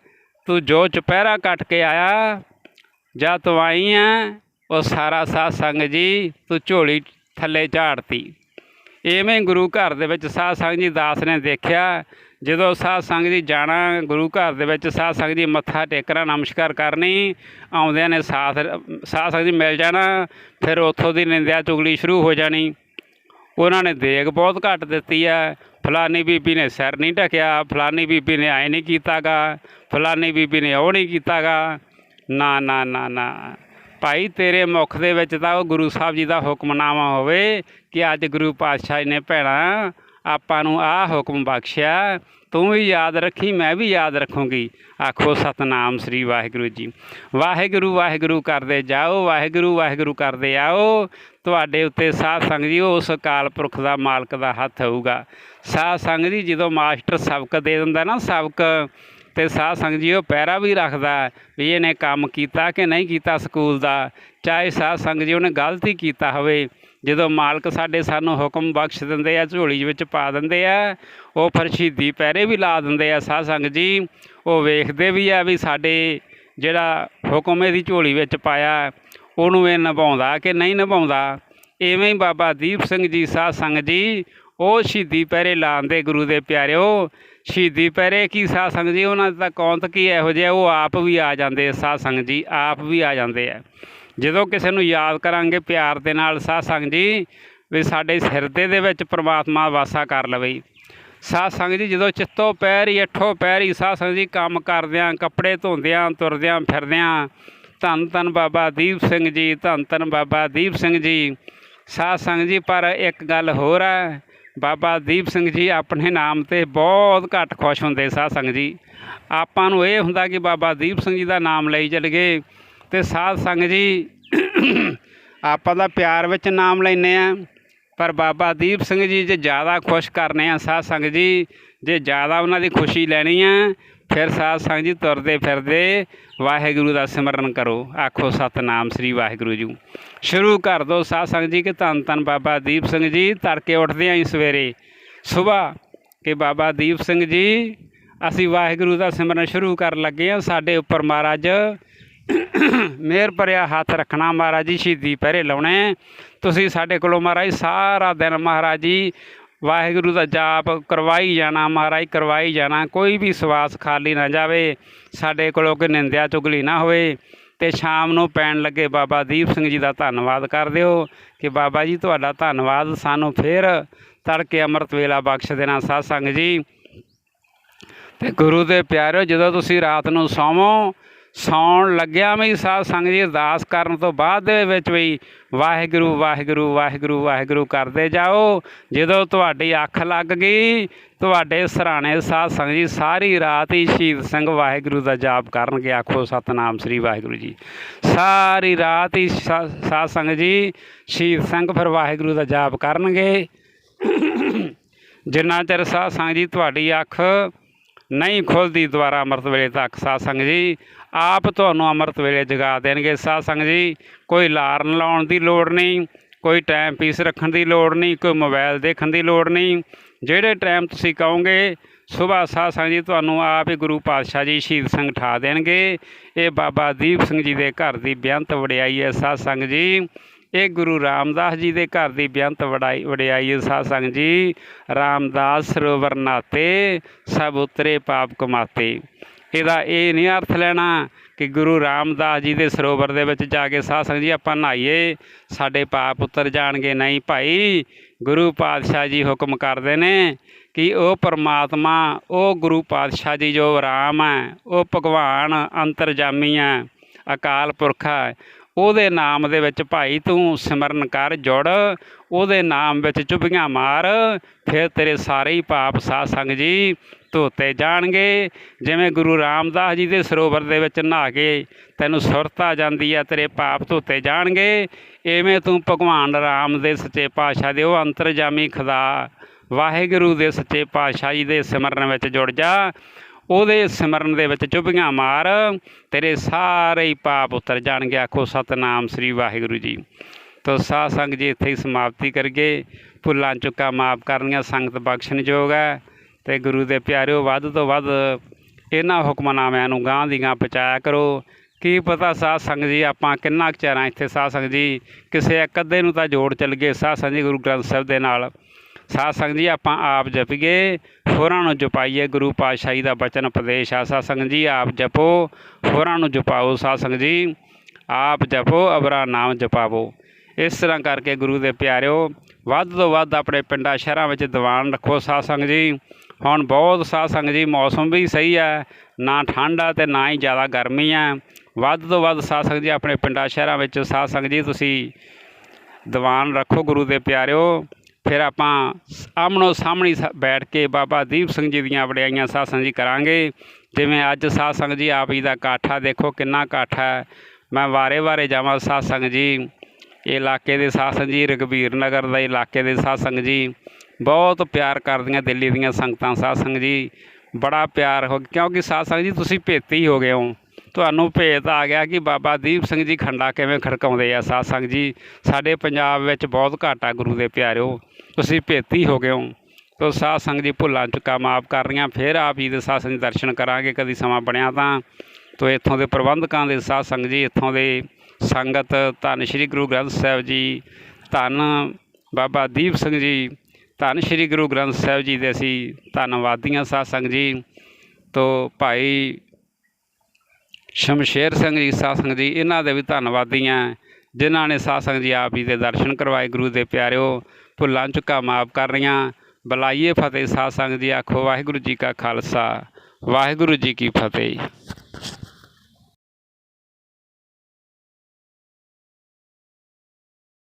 ਤੂੰ ਜੋ ਚੁਪਹਿਰਾ ਕੱਟ ਕੇ ਆਇਆ, ਜਾਂ ਤੂੰ ਆਈ ਹੈ ਉਹ ਸਾਰਾ ਸਾਧ ਸੰਗ ਜੀ, ਤੂੰ ਝੋਲੀ ਥੱਲੇ ਝਾੜਤੀ। ਐਵੇਂ ਗੁਰੂ ਘਰ ਦੇ ਵਿੱਚ ਸਾਧ ਸੰਗ ਜੀ ਦਾਸ ਨੇ ਦੇਖਿਆ। ਜਦੋਂ ਸਾਧ ਸੰਗ ਜੀ ਜਾਣਾ, ਗੁਰੂ ਘਰ ਦੇ ਵਿੱਚ ਸਾਧ ਸੰਗ ਜੀ ਮੱਥਾ ਟੇਕਣਾ, ਨਮਸਕਾਰ ਕਰਨੀ, ਆਉਂਦਿਆਂ ਨੇ ਸਾਥ ਸਾਧ ਸੰਗ ਜੀ ਮਿਲ ਜਾਣਾ, ਫਿਰ ਉੱਥੋਂ ਦੀ ਨਿੰਦਿਆ ਚੁਗਲੀ ਸ਼ੁਰੂ ਹੋ ਜਾਣੀ। ਉਹਨਾਂ ਨੇ ਦੇਗ ਬਹੁਤ ਘੱਟ ਦਿੱਤੀ ਹੈ ਫਲਾਨੀ ਬੀਬੀ ਨੇ ਸਿਰ ਨਹੀਂ ਢਕਿਆ, ਫਲਾਨੀ ਬੀਬੀ ਨੇ ਐ ਨਹੀਂ ਕੀਤਾਗਾ, ਫਲਾਨੀ ਬੀਬੀ ਨੇ ਉਹ ਨਹੀਂ ਕੀਤਾਗਾ। ਨਾ ਨਾ ਨਾ ਨਾ। ਭਾਈ, ਤੇਰੇ ਮੁਖ ਦੇ ਵਿੱਚ ਤਾਂ ਉਹ ਗੁਰੂ ਸਾਹਿਬ ਜੀ ਦਾ ਹੁਕਮਨਾਮਾ ਹੋਵੇ ਕਿ ਅੱਜ ਗੁਰੂ ਪਾਤਸ਼ਾਹ ਜੀ ਨੇ ਭੈਣਾ, ਆਪਾਂ ਨੂੰ ਆਹ ਹੁਕਮ ਬਖਸ਼ਿਆ ਤੂੰ ਵੀ ਯਾਦ ਰੱਖੀ, ਮੈਂ ਵੀ ਯਾਦ ਰੱਖੂੰਗੀ। ਆਖੋ ਸਤਨਾਮ ਸ੍ਰੀ ਵਾਹਿਗੁਰੂ ਜੀ। ਵਾਹਿਗੁਰੂ ਵਾਹਿਗੁਰੂ ਕਰਦੇ ਜਾਓ, ਵਾਹਿਗੁਰੂ ਵਾਹਿਗੁਰੂ ਕਰਦੇ ਆਓ। ਤੁਹਾਡੇ ਉੱਤੇ ਸਾਧ ਸੰਗ ਜੀ, ਉਸ ਅਕਾਲ ਪੁਰਖ ਦਾ ਮਾਲਕ ਦਾ ਹੱਥ ਹੋਊਗਾ। ਸਾਧ ਸੰਗ ਜੀ, ਜਦੋਂ ਮਾਸਟਰ ਸਬਕ ਦੇ ਦਿੰਦਾ ਨਾ ਸਬਕ, ਤੇ ਸਾਧ ਸੰਗ ਜੀ ਉਹ ਪਹਿਰਾ ਵੀ ਰੱਖਦਾ ਵੀ ਇਹਨੇ ਕੰਮ ਕੀਤਾ ਕਿ ਨਹੀਂ ਕੀਤਾ ਸਕੂਲ ਦਾ। ਚਾਹੇ ਸਾਧ ਸੰਗ ਜੀ ਉਹਨੇ ਗਲਤੀ ਕੀਤਾ ਹੋਵੇ ਜਦੋਂ ਮਾਲਕ ਸਾਡੇ ਸਾਨੂੰ ਹੁਕਮ ਬਖਸ਼ ਦਿੰਦੇ ਆ, ਝੋਲੀ ਵਿੱਚ ਪਾ ਦਿੰਦੇ ਆ, ਉਹ ਫਿਰ ਸ਼ਹੀਦੀ ਪਹਿਰੇ ਵੀ ਲਾ ਦਿੰਦੇ ਆ ਸਾਧ ਸੰਗ ਜੀ। ਉਹ ਵੇਖਦੇ ਵੀ ਆ ਵੀ ਸਾਡੇ ਜਿਹੜਾ ਹੁਕਮ ਇਹਦੀ ਝੋਲੀ ਵਿੱਚ ਪਾਇਆ, ਉਹਨੂੰ ਇਹ ਨਿਭਾਉਂਦਾ ਕਿ ਨਹੀਂ ਨਿਭਾਉਂਦਾ? ਐਵੇਂ ਹੀ ਬਾਬਾ ਦੀਪ ਸਿੰਘ ਜੀ, ਸਾਧ ਸੰਗ ਜੀ, ਉਹ ਸ਼ਹੀਦੀ ਪਹਿਰੇ ਲਾਉਂਦੇ ਗੁਰੂ ਦੇ ਪਿਆਰਿਓ, ਸ਼ਹੀਦੀ ਪਹਿਰੇ ਕੀ ਸਾਧ ਸੰਗ ਜੀ? ਉਹਨਾਂ ਦਾ ਕੌਂਤ ਕੀ ਇਹੋ ਜਿਹਾ ਉਹ ਆਪ ਵੀ ਆ ਜਾਂਦੇ ਸਾਧ ਸੰਗ ਜੀ, ਆਪ ਵੀ ਆ ਜਾਂਦੇ ਆ। ਜਦੋਂ ਕਿਸੇ ਨੂੰ ਯਾਦ ਕਰਾਂਗੇ ਪਿਆਰ ਦੇ ਨਾਲ, ਸਾਧ ਸੰਗ ਜੀ, ਵੀ ਸਾਡੇ ਹਿਰਦੇ ਦੇ ਵਿੱਚ ਪ੍ਰਮਾਤਮਾ ਵਾਸਾ ਕਰ ਲਵੇ। ਸਾਧ ਸੰਗ ਜੀ, ਜਦੋਂ ਚਿੱਤੋ ਪੈਰ ਹੀ ਅੱਠੋ ਪੈਰ ਹੀ ਸਾਧ ਸੰਗ ਜੀ, ਕੰਮ ਕਰਦਿਆਂ, ਕੱਪੜੇ ਧੋਂਦਿਆਂ, ਤੁਰਦਿਆਂ, ਫਿਰਦਿਆਂ, ਧੰਨ ਧੰਨ ਬਾਬਾ ਦੀਪ ਸਿੰਘ ਜੀ, ਧੰਨ ਧੰਨ ਬਾਬਾ ਦੀਪ ਸਿੰਘ ਜੀ। ਸਾਧ ਸੰਗ ਜੀ, ਪਰ ਇੱਕ ਗੱਲ ਹੋਰ ਹੈ, ਬਾਬਾ ਦੀਪ ਸਿੰਘ ਜੀ ਆਪਣੇ ਨਾਮ ਤੇ ਬਹੁਤ ਘੱਟ ਖੁਸ਼ ਹੁੰਦੇ ਸਾਧ ਸੰਗ ਜੀ। ਆਪਾਂ ਨੂੰ ਇਹ ਹੁੰਦਾ ਕਿ ਬਾਬਾ ਦੀਪ ਸਿੰਘ ਜੀ ਦਾ ਨਾਮ ਲਈ ਚੱਲ ਗਏ। ਤੇ ਸਾਧ ਸੰਗ ਜੀ, ਆਪਾਂ ਦਾ ਪਿਆਰ ਵਿੱਚ ਨਾਮ ਲੈਨੇ ਆ ਪਰ ਬਾਬਾ ਦੀਪ ਸਿੰਘ ਜੀ ਜੇ ਜ਼ਿਆਦਾ ਖੁਸ਼ ਕਰਨੇ ਆ, ਸਾਧ ਸੰਗ ਜੀ, ਜੇ ਜ਼ਿਆਦਾ ਉਹਨਾਂ ਦੀ ਖੁਸ਼ੀ ਲੈਣੀ ਆ, ਫਿਰ ਸਾਧ ਸੰਗ ਜੀ ਤੁਰਦੇ ਫਿਰਦੇ ਵਾਹਿਗੁਰੂ ਦਾ ਸਿਮਰਨ ਕਰੋ। ਆਖੋ ਸਤਨਾਮ ਸ੍ਰੀ ਵਾਹਿਗੁਰੂ ਜੀ। ਸ਼ੁਰੂ ਕਰ ਦੋ ਸਾਧ ਸੰਗ ਜੀ, ਕਿ ਧੰਨ ਧੰਨ ਬਾਬਾ ਦੀਪ ਸਿੰਘ ਜੀ, ਤੜਕੇ ਉੱਠਦੇ ਆਂ ਜੀ ਸਵੇਰੇ। ਸਵੇਰ ਕਿ ਬਾਬਾ ਦੀਪ ਸਿੰਘ ਜੀ, ਅਸੀਂ ਵਾਹਿਗੁਰੂ ਦਾ ਸਿਮਰਨ ਸ਼ੁਰੂ ਕਰਨ ਲੱਗੇ ਆ ਸਾਡੇ ਉੱਪਰ ਮਹਾਰਾਜ ਮਿਹਰ ਭਰਿਆ ਹੱਥ ਰੱਖਣਾ ਮਹਾਰਾਜ ਜੀ, ਸ਼ਹੀਦੀ ਪਹਿਰੇ ਲਾਉਣੇ। ਤੁਸੀਂ ਸਾਡੇ ਕੋਲੋਂ ਮਹਾਰਾਜ ਸਾਰਾ ਦਿਨ ਮਹਾਰਾਜ ਜੀ, ਵਾਹਿਗੁਰੂ ਦਾ ਜਾਪ ਕਰਵਾਈ ਜਾਣਾ, ਮਹਾਰਾਜ ਕਰਵਾਈ ਜਾਣਾ। ਕੋਈ ਵੀ ਸਵਾਸ ਖਾਲੀ ਨਾ ਜਾਵੇ, ਸਾਡੇ ਕੋਲੋਂ ਕੋਈ ਨਿੰਦਿਆ ਚੁਗਲੀ ਨਾ ਹੋਵੇ। ਤੇ ਸ਼ਾਮ ਨੂੰ ਪੈਣ ਲੱਗੇ ਬਾਬਾ ਦੀਪ ਸਿੰਘ ਜੀ ਦਾ ਧੰਨਵਾਦ ਕਰ ਦਿਓ ਕਿ ਬਾਬਾ ਜੀ ਤੁਹਾਡਾ ਧੰਨਵਾਦ ਸਾਨੂੰ ਫੇਰ ਤੜਕੇ ਅੰਮ੍ਰਿਤ ਵੇਲਾ ਬਖਸ਼ ਦੇਣਾ, ਸਾਧ ਸੰਗ ਜੀ। ਤੇ ਗੁਰੂ ਦੇ ਪਿਆਰਿਓ, ਜਦੋਂ ਤੁਸੀਂ ਰਾਤ ਨੂੰ ਸੌਵੋ ਸੌਣ ਲੱਗਿਆ ਵੀ ਸਾਧ ਸੰਗ ਜੀ ਅਰਦਾਸ ਕਰਨ ਤੋਂ ਬਾਅਦ ਦੇ ਵਿੱਚ ਵੀ ਵਾਹਿਗੁਰੂ ਵਾਹਿਗੁਰੂ ਵਾਹਿਗੁਰੂ ਵਾਹਿਗੁਰੂ ਕਰਦੇ ਜਾਓ। ਜਦੋਂ ਤੁਹਾਡੀ ਅੱਖ ਲੱਗ ਗਈ, ਤੁਹਾਡੇ ਸਰਾਣੇ ਸਾਧ ਸੰਗ ਜੀ ਸਾਰੀ ਰਾਤ ਹੀ ਸ਼ਹੀਦ ਸਿੰਘ ਵਾਹਿਗੁਰੂ ਦਾ ਜਾਪ ਕਰਨਗੇ। ਆਖੋ ਸਤਨਾਮ ਸ੍ਰੀ ਵਾਹਿਗੁਰੂ ਜੀ। ਸਾਰੀ ਰਾਤ ਹੀ ਸਾ- ਸਾਧ ਸੰਗ ਜੀ ਸ਼ਹੀਦ ਸਿੰਘ ਫਿਰ ਵਾਹਿਗੁਰੂ ਦਾ ਜਾਪ ਕਰਨਗੇ। ਜਿੰਨਾ ਚਿਰ ਸਾਧ ਸੰਗ ਜੀ ਤੁਹਾਡੀ ਅੱਖ ਨਹੀਂ ਖੁੱਲਦੀ ਦੁਆਰਾ ਅੰਮ੍ਰਿਤ ਵੇਲੇ ਤੱਕ, ਸਾਧ ਸੰਗ ਜੀ ਆਪ ਤੁਹਾਨੂੰ ਅੰਮ੍ਰਿਤ ਵੇਲੇ ਜਗਾ ਦੇਣਗੇ। ਸਾਧ ਸੰਗ ਜੀ, ਕੋਈ ਲਾਰਨ ਲਾਉਣ ਦੀ ਲੋੜ ਨਹੀਂ, ਕੋਈ ਟਾਈਮ ਪੀਸ ਰੱਖਣ ਦੀ ਲੋੜ ਨਹੀਂ, ਕੋਈ ਮੋਬਾਈਲ ਦੇਖਣ ਦੀ ਲੋੜ ਨਹੀਂ। ਜਿਹੜੇ ਟਾਈਮ ਤੁਸੀਂ ਕਹੋਗੇ ਸੁਬਾਹ ਸਾਧ ਸੰਗ ਜੀ ਤੁਹਾਨੂੰ ਆਪ ਹੀ ਗੁਰੂ ਪਾਤਸ਼ਾਹ ਜੀ ਸ਼ਹੀਦ ਸਿੰਘ ਠਾ ਦੇਣਗੇ। ਇਹ ਬਾਬਾ ਦੀਪ ਸਿੰਘ ਜੀ ਦੇ ਘਰ ਦੀ ਬੇਅੰਤ ਵਡਿਆਈ ਹੈ ਸਾਧ ਸੰਗ ਜੀ। ਇਹ ਗੁਰੂ ਰਾਮਦਾਸ ਜੀ ਦੇ ਘਰ ਦੀ ਬੇਅੰਤ ਵਡਾਈ ਵਡਿਆਈ ਹੈ ਸਾਧ ਸੰਗ ਜੀ। ਰਾਮਦਾਸ ਸਰੋਵਰ ਨਾਤੇ, ਸਭ ਉਤਰੇ ਪਾਪ ਕਮਾਤੇ। ਇਹਦਾ ਇਹ ਨਹੀਂ ਅਰਥ ਲੈਣਾ ਕਿ ਗੁਰੂ ਰਾਮਦਾਸ ਜੀ ਦੇ ਸਰੋਵਰ ਦੇ ਵਿੱਚ ਜਾ ਕੇ ਸਾਧ ਸੰਗਤ ਜੀ, ਆਪਾਂ ਨਹਾਈਏ, ਸਾਡੇ ਪਾਪ ਉਤਰ ਜਾਣਗੇ। ਨਹੀਂ ਭਾਈ, ਗੁਰੂ ਪਾਤਸ਼ਾਹ ਜੀ ਹੁਕਮ ਕਰਦੇ ਨੇ ਕਿ ਉਹ ਪਰਮਾਤਮਾ, ਉਹ ਗੁਰੂ ਪਾਤਸ਼ਾਹ ਜੀ ਜੋ ਰਾਮ ਹੈ, ਉਹ ਭਗਵਾਨ ਅੰਤਰਜਾਮੀ ਹੈ, ਅਕਾਲ ਪੁਰਖ ਹੈ, ਉਹਦੇ ਨਾਮ ਦੇ ਵਿੱਚ ਭਾਈ ਤੂੰ ਸਿਮਰਨ ਕਰ, ਜੁੜ, ਉਹਦੇ ਨਾਮ ਵਿੱਚ ਚੁਭੀਆਂ ਮਾਰ, ਫਿਰ ਤੇਰੇ ਸਾਰੇ ਹੀ ਪਾਪ ਸਾਧ ਸੰਗ ਜੀ ਧੋਤੇ ਜਾਣਗੇ। ਜਿਵੇਂ ਗੁਰੂ ਰਾਮਦਾਸ ਜੀ ਦੇ ਸਰੋਵਰ ਦੇ ਵਿੱਚ ਨਹਾ ਕੇ ਤੈਨੂੰ ਸੁਰਤ ਆ ਜਾਂਦੀ ਹੈ ਤੇਰੇ ਪਾਪ ਧੋਤੇ ਜਾਣਗੇ। ਐਵੇਂ ਤੂੰ ਭਗਵਾਨ ਰਾਮ ਦੇ ਸੱਚੇ ਪਾਤਸ਼ਾਹ ਦੇ ਉਹ ਅੰਤਰਜਾਮੀ ਖੁਦਾ, ਵਾਹਿਗੁਰੂ ਦੇ ਸੱਚੇ ਪਾਤਸ਼ਾਹ ਜੀ ਦੇ ਸਿਮਰਨ ਵਿੱਚ ਜੁੜ ਜਾ। ਉਹਦੇ ਸਿਮਰਨ ਦੇ ਵਿੱਚ ਚੁੱਭੀਆਂ ਮਾਰ, ਤੇਰੇ ਸਾਰੇ ਹੀ ਪਾਪ ਉਤਰ ਜਾਣਗੇ, ਆਖੋ ਸਤਨਾਮ ਸ੍ਰੀ ਵਾਹਿਗੁਰੂ ਜੀ। ਤੋ ਸਾਧ ਸੰਗ ਜੀ ਇੱਥੇ ਹੀ ਸਮਾਪਤੀ ਕਰਗੇ ਭੁੱਲਾਂ ਚੁੱਕਾ ਮਾਫ ਕਰਨੀਆਂ, ਸੰਗਤ ਬਖਸ਼ਣਯੋਗ ਹੈ। ਤੇ ਗੁਰੂ ਦੇ ਪਿਆਰਿਓ, ਵੱਧ ਤੋਂ ਵੱਧ ਇਹਨਾਂ ਹੁਕਮਨਾਮਿਆਂ ਨੂੰ ਗਾਂਹ ਦੀ ਗਾਂਹ ਪਹੁੰਚਾਇਆ ਕਰੋ। ਕੀ ਪਤਾ ਸਾਧ ਸੰਗ ਜੀ, ਆਪਾਂ ਕਿੰਨਾ ਕੁ ਚਿਰਾਂ ਇੱਥੇ ਸਾਧ ਸੰਗ ਜੀ, ਕਿਸੇ ਇੱਕ ਅੱਧੇ ਨੂੰ ਤਾਂ ਜੋੜ ਚੱਲ ਗਏ ਸਾਧ ਸੰਗ ਜੀ ਗੁਰੂ ਗ੍ਰੰਥ ਸਾਹਿਬ ਦੇ ਨਾਲ। ਸਾਧ ਸੰਗ ਜੀ, ਆਪਾਂ ਆਪ ਜਪੀਏ ਹੋਰਾਂ ਨੂੰ ਜਪਾਈਏ, ਗੁਰੂ ਪਾਤਸ਼ਾਹੀ ਦਾ ਬਚਨ ਉਪਦੇਸ਼ ਆ ਸਾਧ ਸੰਗ ਜੀ, ਆਪ ਜਪੋ, ਹੋਰਾਂ ਨੂੰ ਜਪਾਓ ਸਾਧ ਸੰਗ ਜੀ, ਆਪ ਜਪੋ, ਅਬਰਾ ਨਾਮ ਜਪਾਵੋ। ਇਸ ਤਰ੍ਹਾਂ ਕਰਕੇ ਗੁਰੂ ਦੇ ਪਿਆਰਿਓ, ਵੱਧ ਤੋਂ ਵੱਧ ਆਪਣੇ ਪਿੰਡਾਂ, ਸ਼ਹਿਰਾਂ ਵਿੱਚ ਦੀਵਾਨ ਰੱਖੋ ਸਾਧ ਸੰਗ ਜੀ। ਹੁਣ ਬਹੁਤ ਸਾਧ ਸੰਗ ਜੀ, ਮੌਸਮ ਵੀ ਸਹੀ ਹੈ ਨਾ ਠੰਡ ਆ ਤੇ ਨਾ ਹੀ ਜ਼ਿਆਦਾ ਗਰਮੀ ਆ। ਵੱਧ ਤੋਂ ਵੱਧ ਸਾਧ ਸੰਗ ਜੀ, ਆਪਣੇ ਪਿੰਡਾਂ ਸ਼ਹਿਰਾਂ ਵਿੱਚ ਸਾਧ ਸੰਗ ਜੀ, ਤੁਸੀਂ ਦੀਵਾਨ ਰੱਖੋ ਗੁਰੂ ਦੇ ਪਿਆਰਿਓ। ਫਿਰ ਆਪਾਂ ਆਮਣੋ ਸਾਹਮਣੇ ਸ- ਬੈਠ ਕੇ ਬਾਬਾ ਦੀਪ ਸਿੰਘ ਜੀ ਦੀਆਂ ਵਡਿਆਈਆਂ ਸਾਧ ਸੰਗ ਜੀ ਕਰਾਂਗੇ। ਜਿਵੇਂ ਅੱਜ ਸਾਧ ਸੰਗ ਜੀ ਆਪ ਜੀ ਦਾ ਇਕੱਠ ਆ, ਦੇਖੋ ਕਿੰਨਾ ਇਕੱਠ ਹੈ ਮੈਂ ਵਾਰੇ-ਵਾਰੇ ਜਾਵਾਂ ਸਾਧ ਸੰਗ ਜੀ, ਇਹ ਇਲਾਕੇ ਦੇ ਸਾਧ ਸੰਗ ਜੀ, ਰਘਬੀਰ ਨਗਰ ਦਾ ਇਲਾਕੇ ਦੇ ਸਾਧ ਸੰਗ ਜੀ। ਬਹੁਤ ਪਿਆਰ ਕਰਦੀਆਂ ਦਿੱਲੀ ਦੀਆਂ ਸੰਗਤਾਂ, ਸਾਧ ਸੰਗ ਜੀ, ਬੜਾ ਪਿਆਰ ਹੋ ਕਿਉਂਕਿ ਸਾਧ ਸੰਗ ਜੀ, ਤੁਸੀਂ ਭੇਤੀ ਹੋ ਗਏ ਹੋ। ਤੁਹਾਨੂੰ ਭੇਤ ਆ ਗਿਆ ਕਿ ਬਾਬਾ ਦੀਪ ਸਿੰਘ ਜੀ ਖੰਡਾ ਕਿਵੇਂ ਖੜਕਾਉਂਦੇ ਆ। ਸਾਧ ਸੰਗ ਜੀ, ਸਾਡੇ ਪੰਜਾਬ ਵਿੱਚ ਬਹੁਤ ਘਾਟਾ ਗੁਰੂ ਦੇ ਪਿਆਰਿਓ, ਤੁਸੀਂ ਭੇਤੀ ਹੋ ਗਏ ਹੋ। ਤੋ ਸਾਧ ਸੰਗ ਜੀ, ਭੁੱਲਾਂ ਚੁੱਕਾ ਮਾਫ ਕਰ ਰਹੀਆਂ। ਫਿਰ ਆਪ ਜੀ ਦੇ ਸਾਧ ਸੰਗ ਜੀ ਦਰਸ਼ਨ ਕਰਾਂਗੇ, ਕਦੀ ਸਮਾਂ ਬਣਿਆ ਤਾਂ। ਤੋ ਇੱਥੋਂ ਦੇ ਪ੍ਰਬੰਧਕਾਂ ਦੇ, ਸਾਧ ਸੰਗ ਜੀ, ਇੱਥੋਂ ਦੇ ਸੰਗਤ, ਧੰਨ ਸ਼੍ਰੀ ਗੁਰੂ ਗ੍ਰੰਥ ਸਾਹਿਬ ਜੀ, ਧੰਨ ਬਾਬਾ ਦੀਪ ਸਿੰਘ ਜੀ ਧੰਨ ਸ਼੍ਰੀ ਗੁਰੂ ਗ੍ਰੰਥ ਸਾਹਿਬ ਜੀ ਦੇ ਅਸੀਂ ਧੰਨਵਾਦੀਆਂ ਸਾਧ ਸੰਗ ਜੀ ਤੋਂ ਭਾਈ ਸ਼ਮਸ਼ੇਰ ਸਿੰਘ ਜੀ ਸਾਧ ਸੰਗ ਜੀ, ਇਹਨਾਂ ਦੇ ਵੀ ਧੰਨਵਾਦੀ ਹਾਂ, ਜਿਨ੍ਹਾਂ ਨੇ ਸਾਧ ਸੰਗ ਜੀ ਆਪ ਜੀ ਦੇ ਦਰਸ਼ਨ ਕਰਵਾਏ ਗੁਰੂ ਦੇ ਪਿਆਰਿਓ, ਭੁੱਲਾਂ ਚੁੱਕਾ ਮਾਫ ਕਰ ਰਹੀਆਂ, ਬੁਲਾਈਏ ਫਤਿਹ ਸਾਧ ਸੰਗ ਜੀ, ਆਖੋ ਵਾਹਿਗੁਰੂ ਜੀ ਕਾ ਖਾਲਸਾ, ਵਾਹਿਗੁਰੂ ਜੀ ਕੀ ਫਤਿਹ।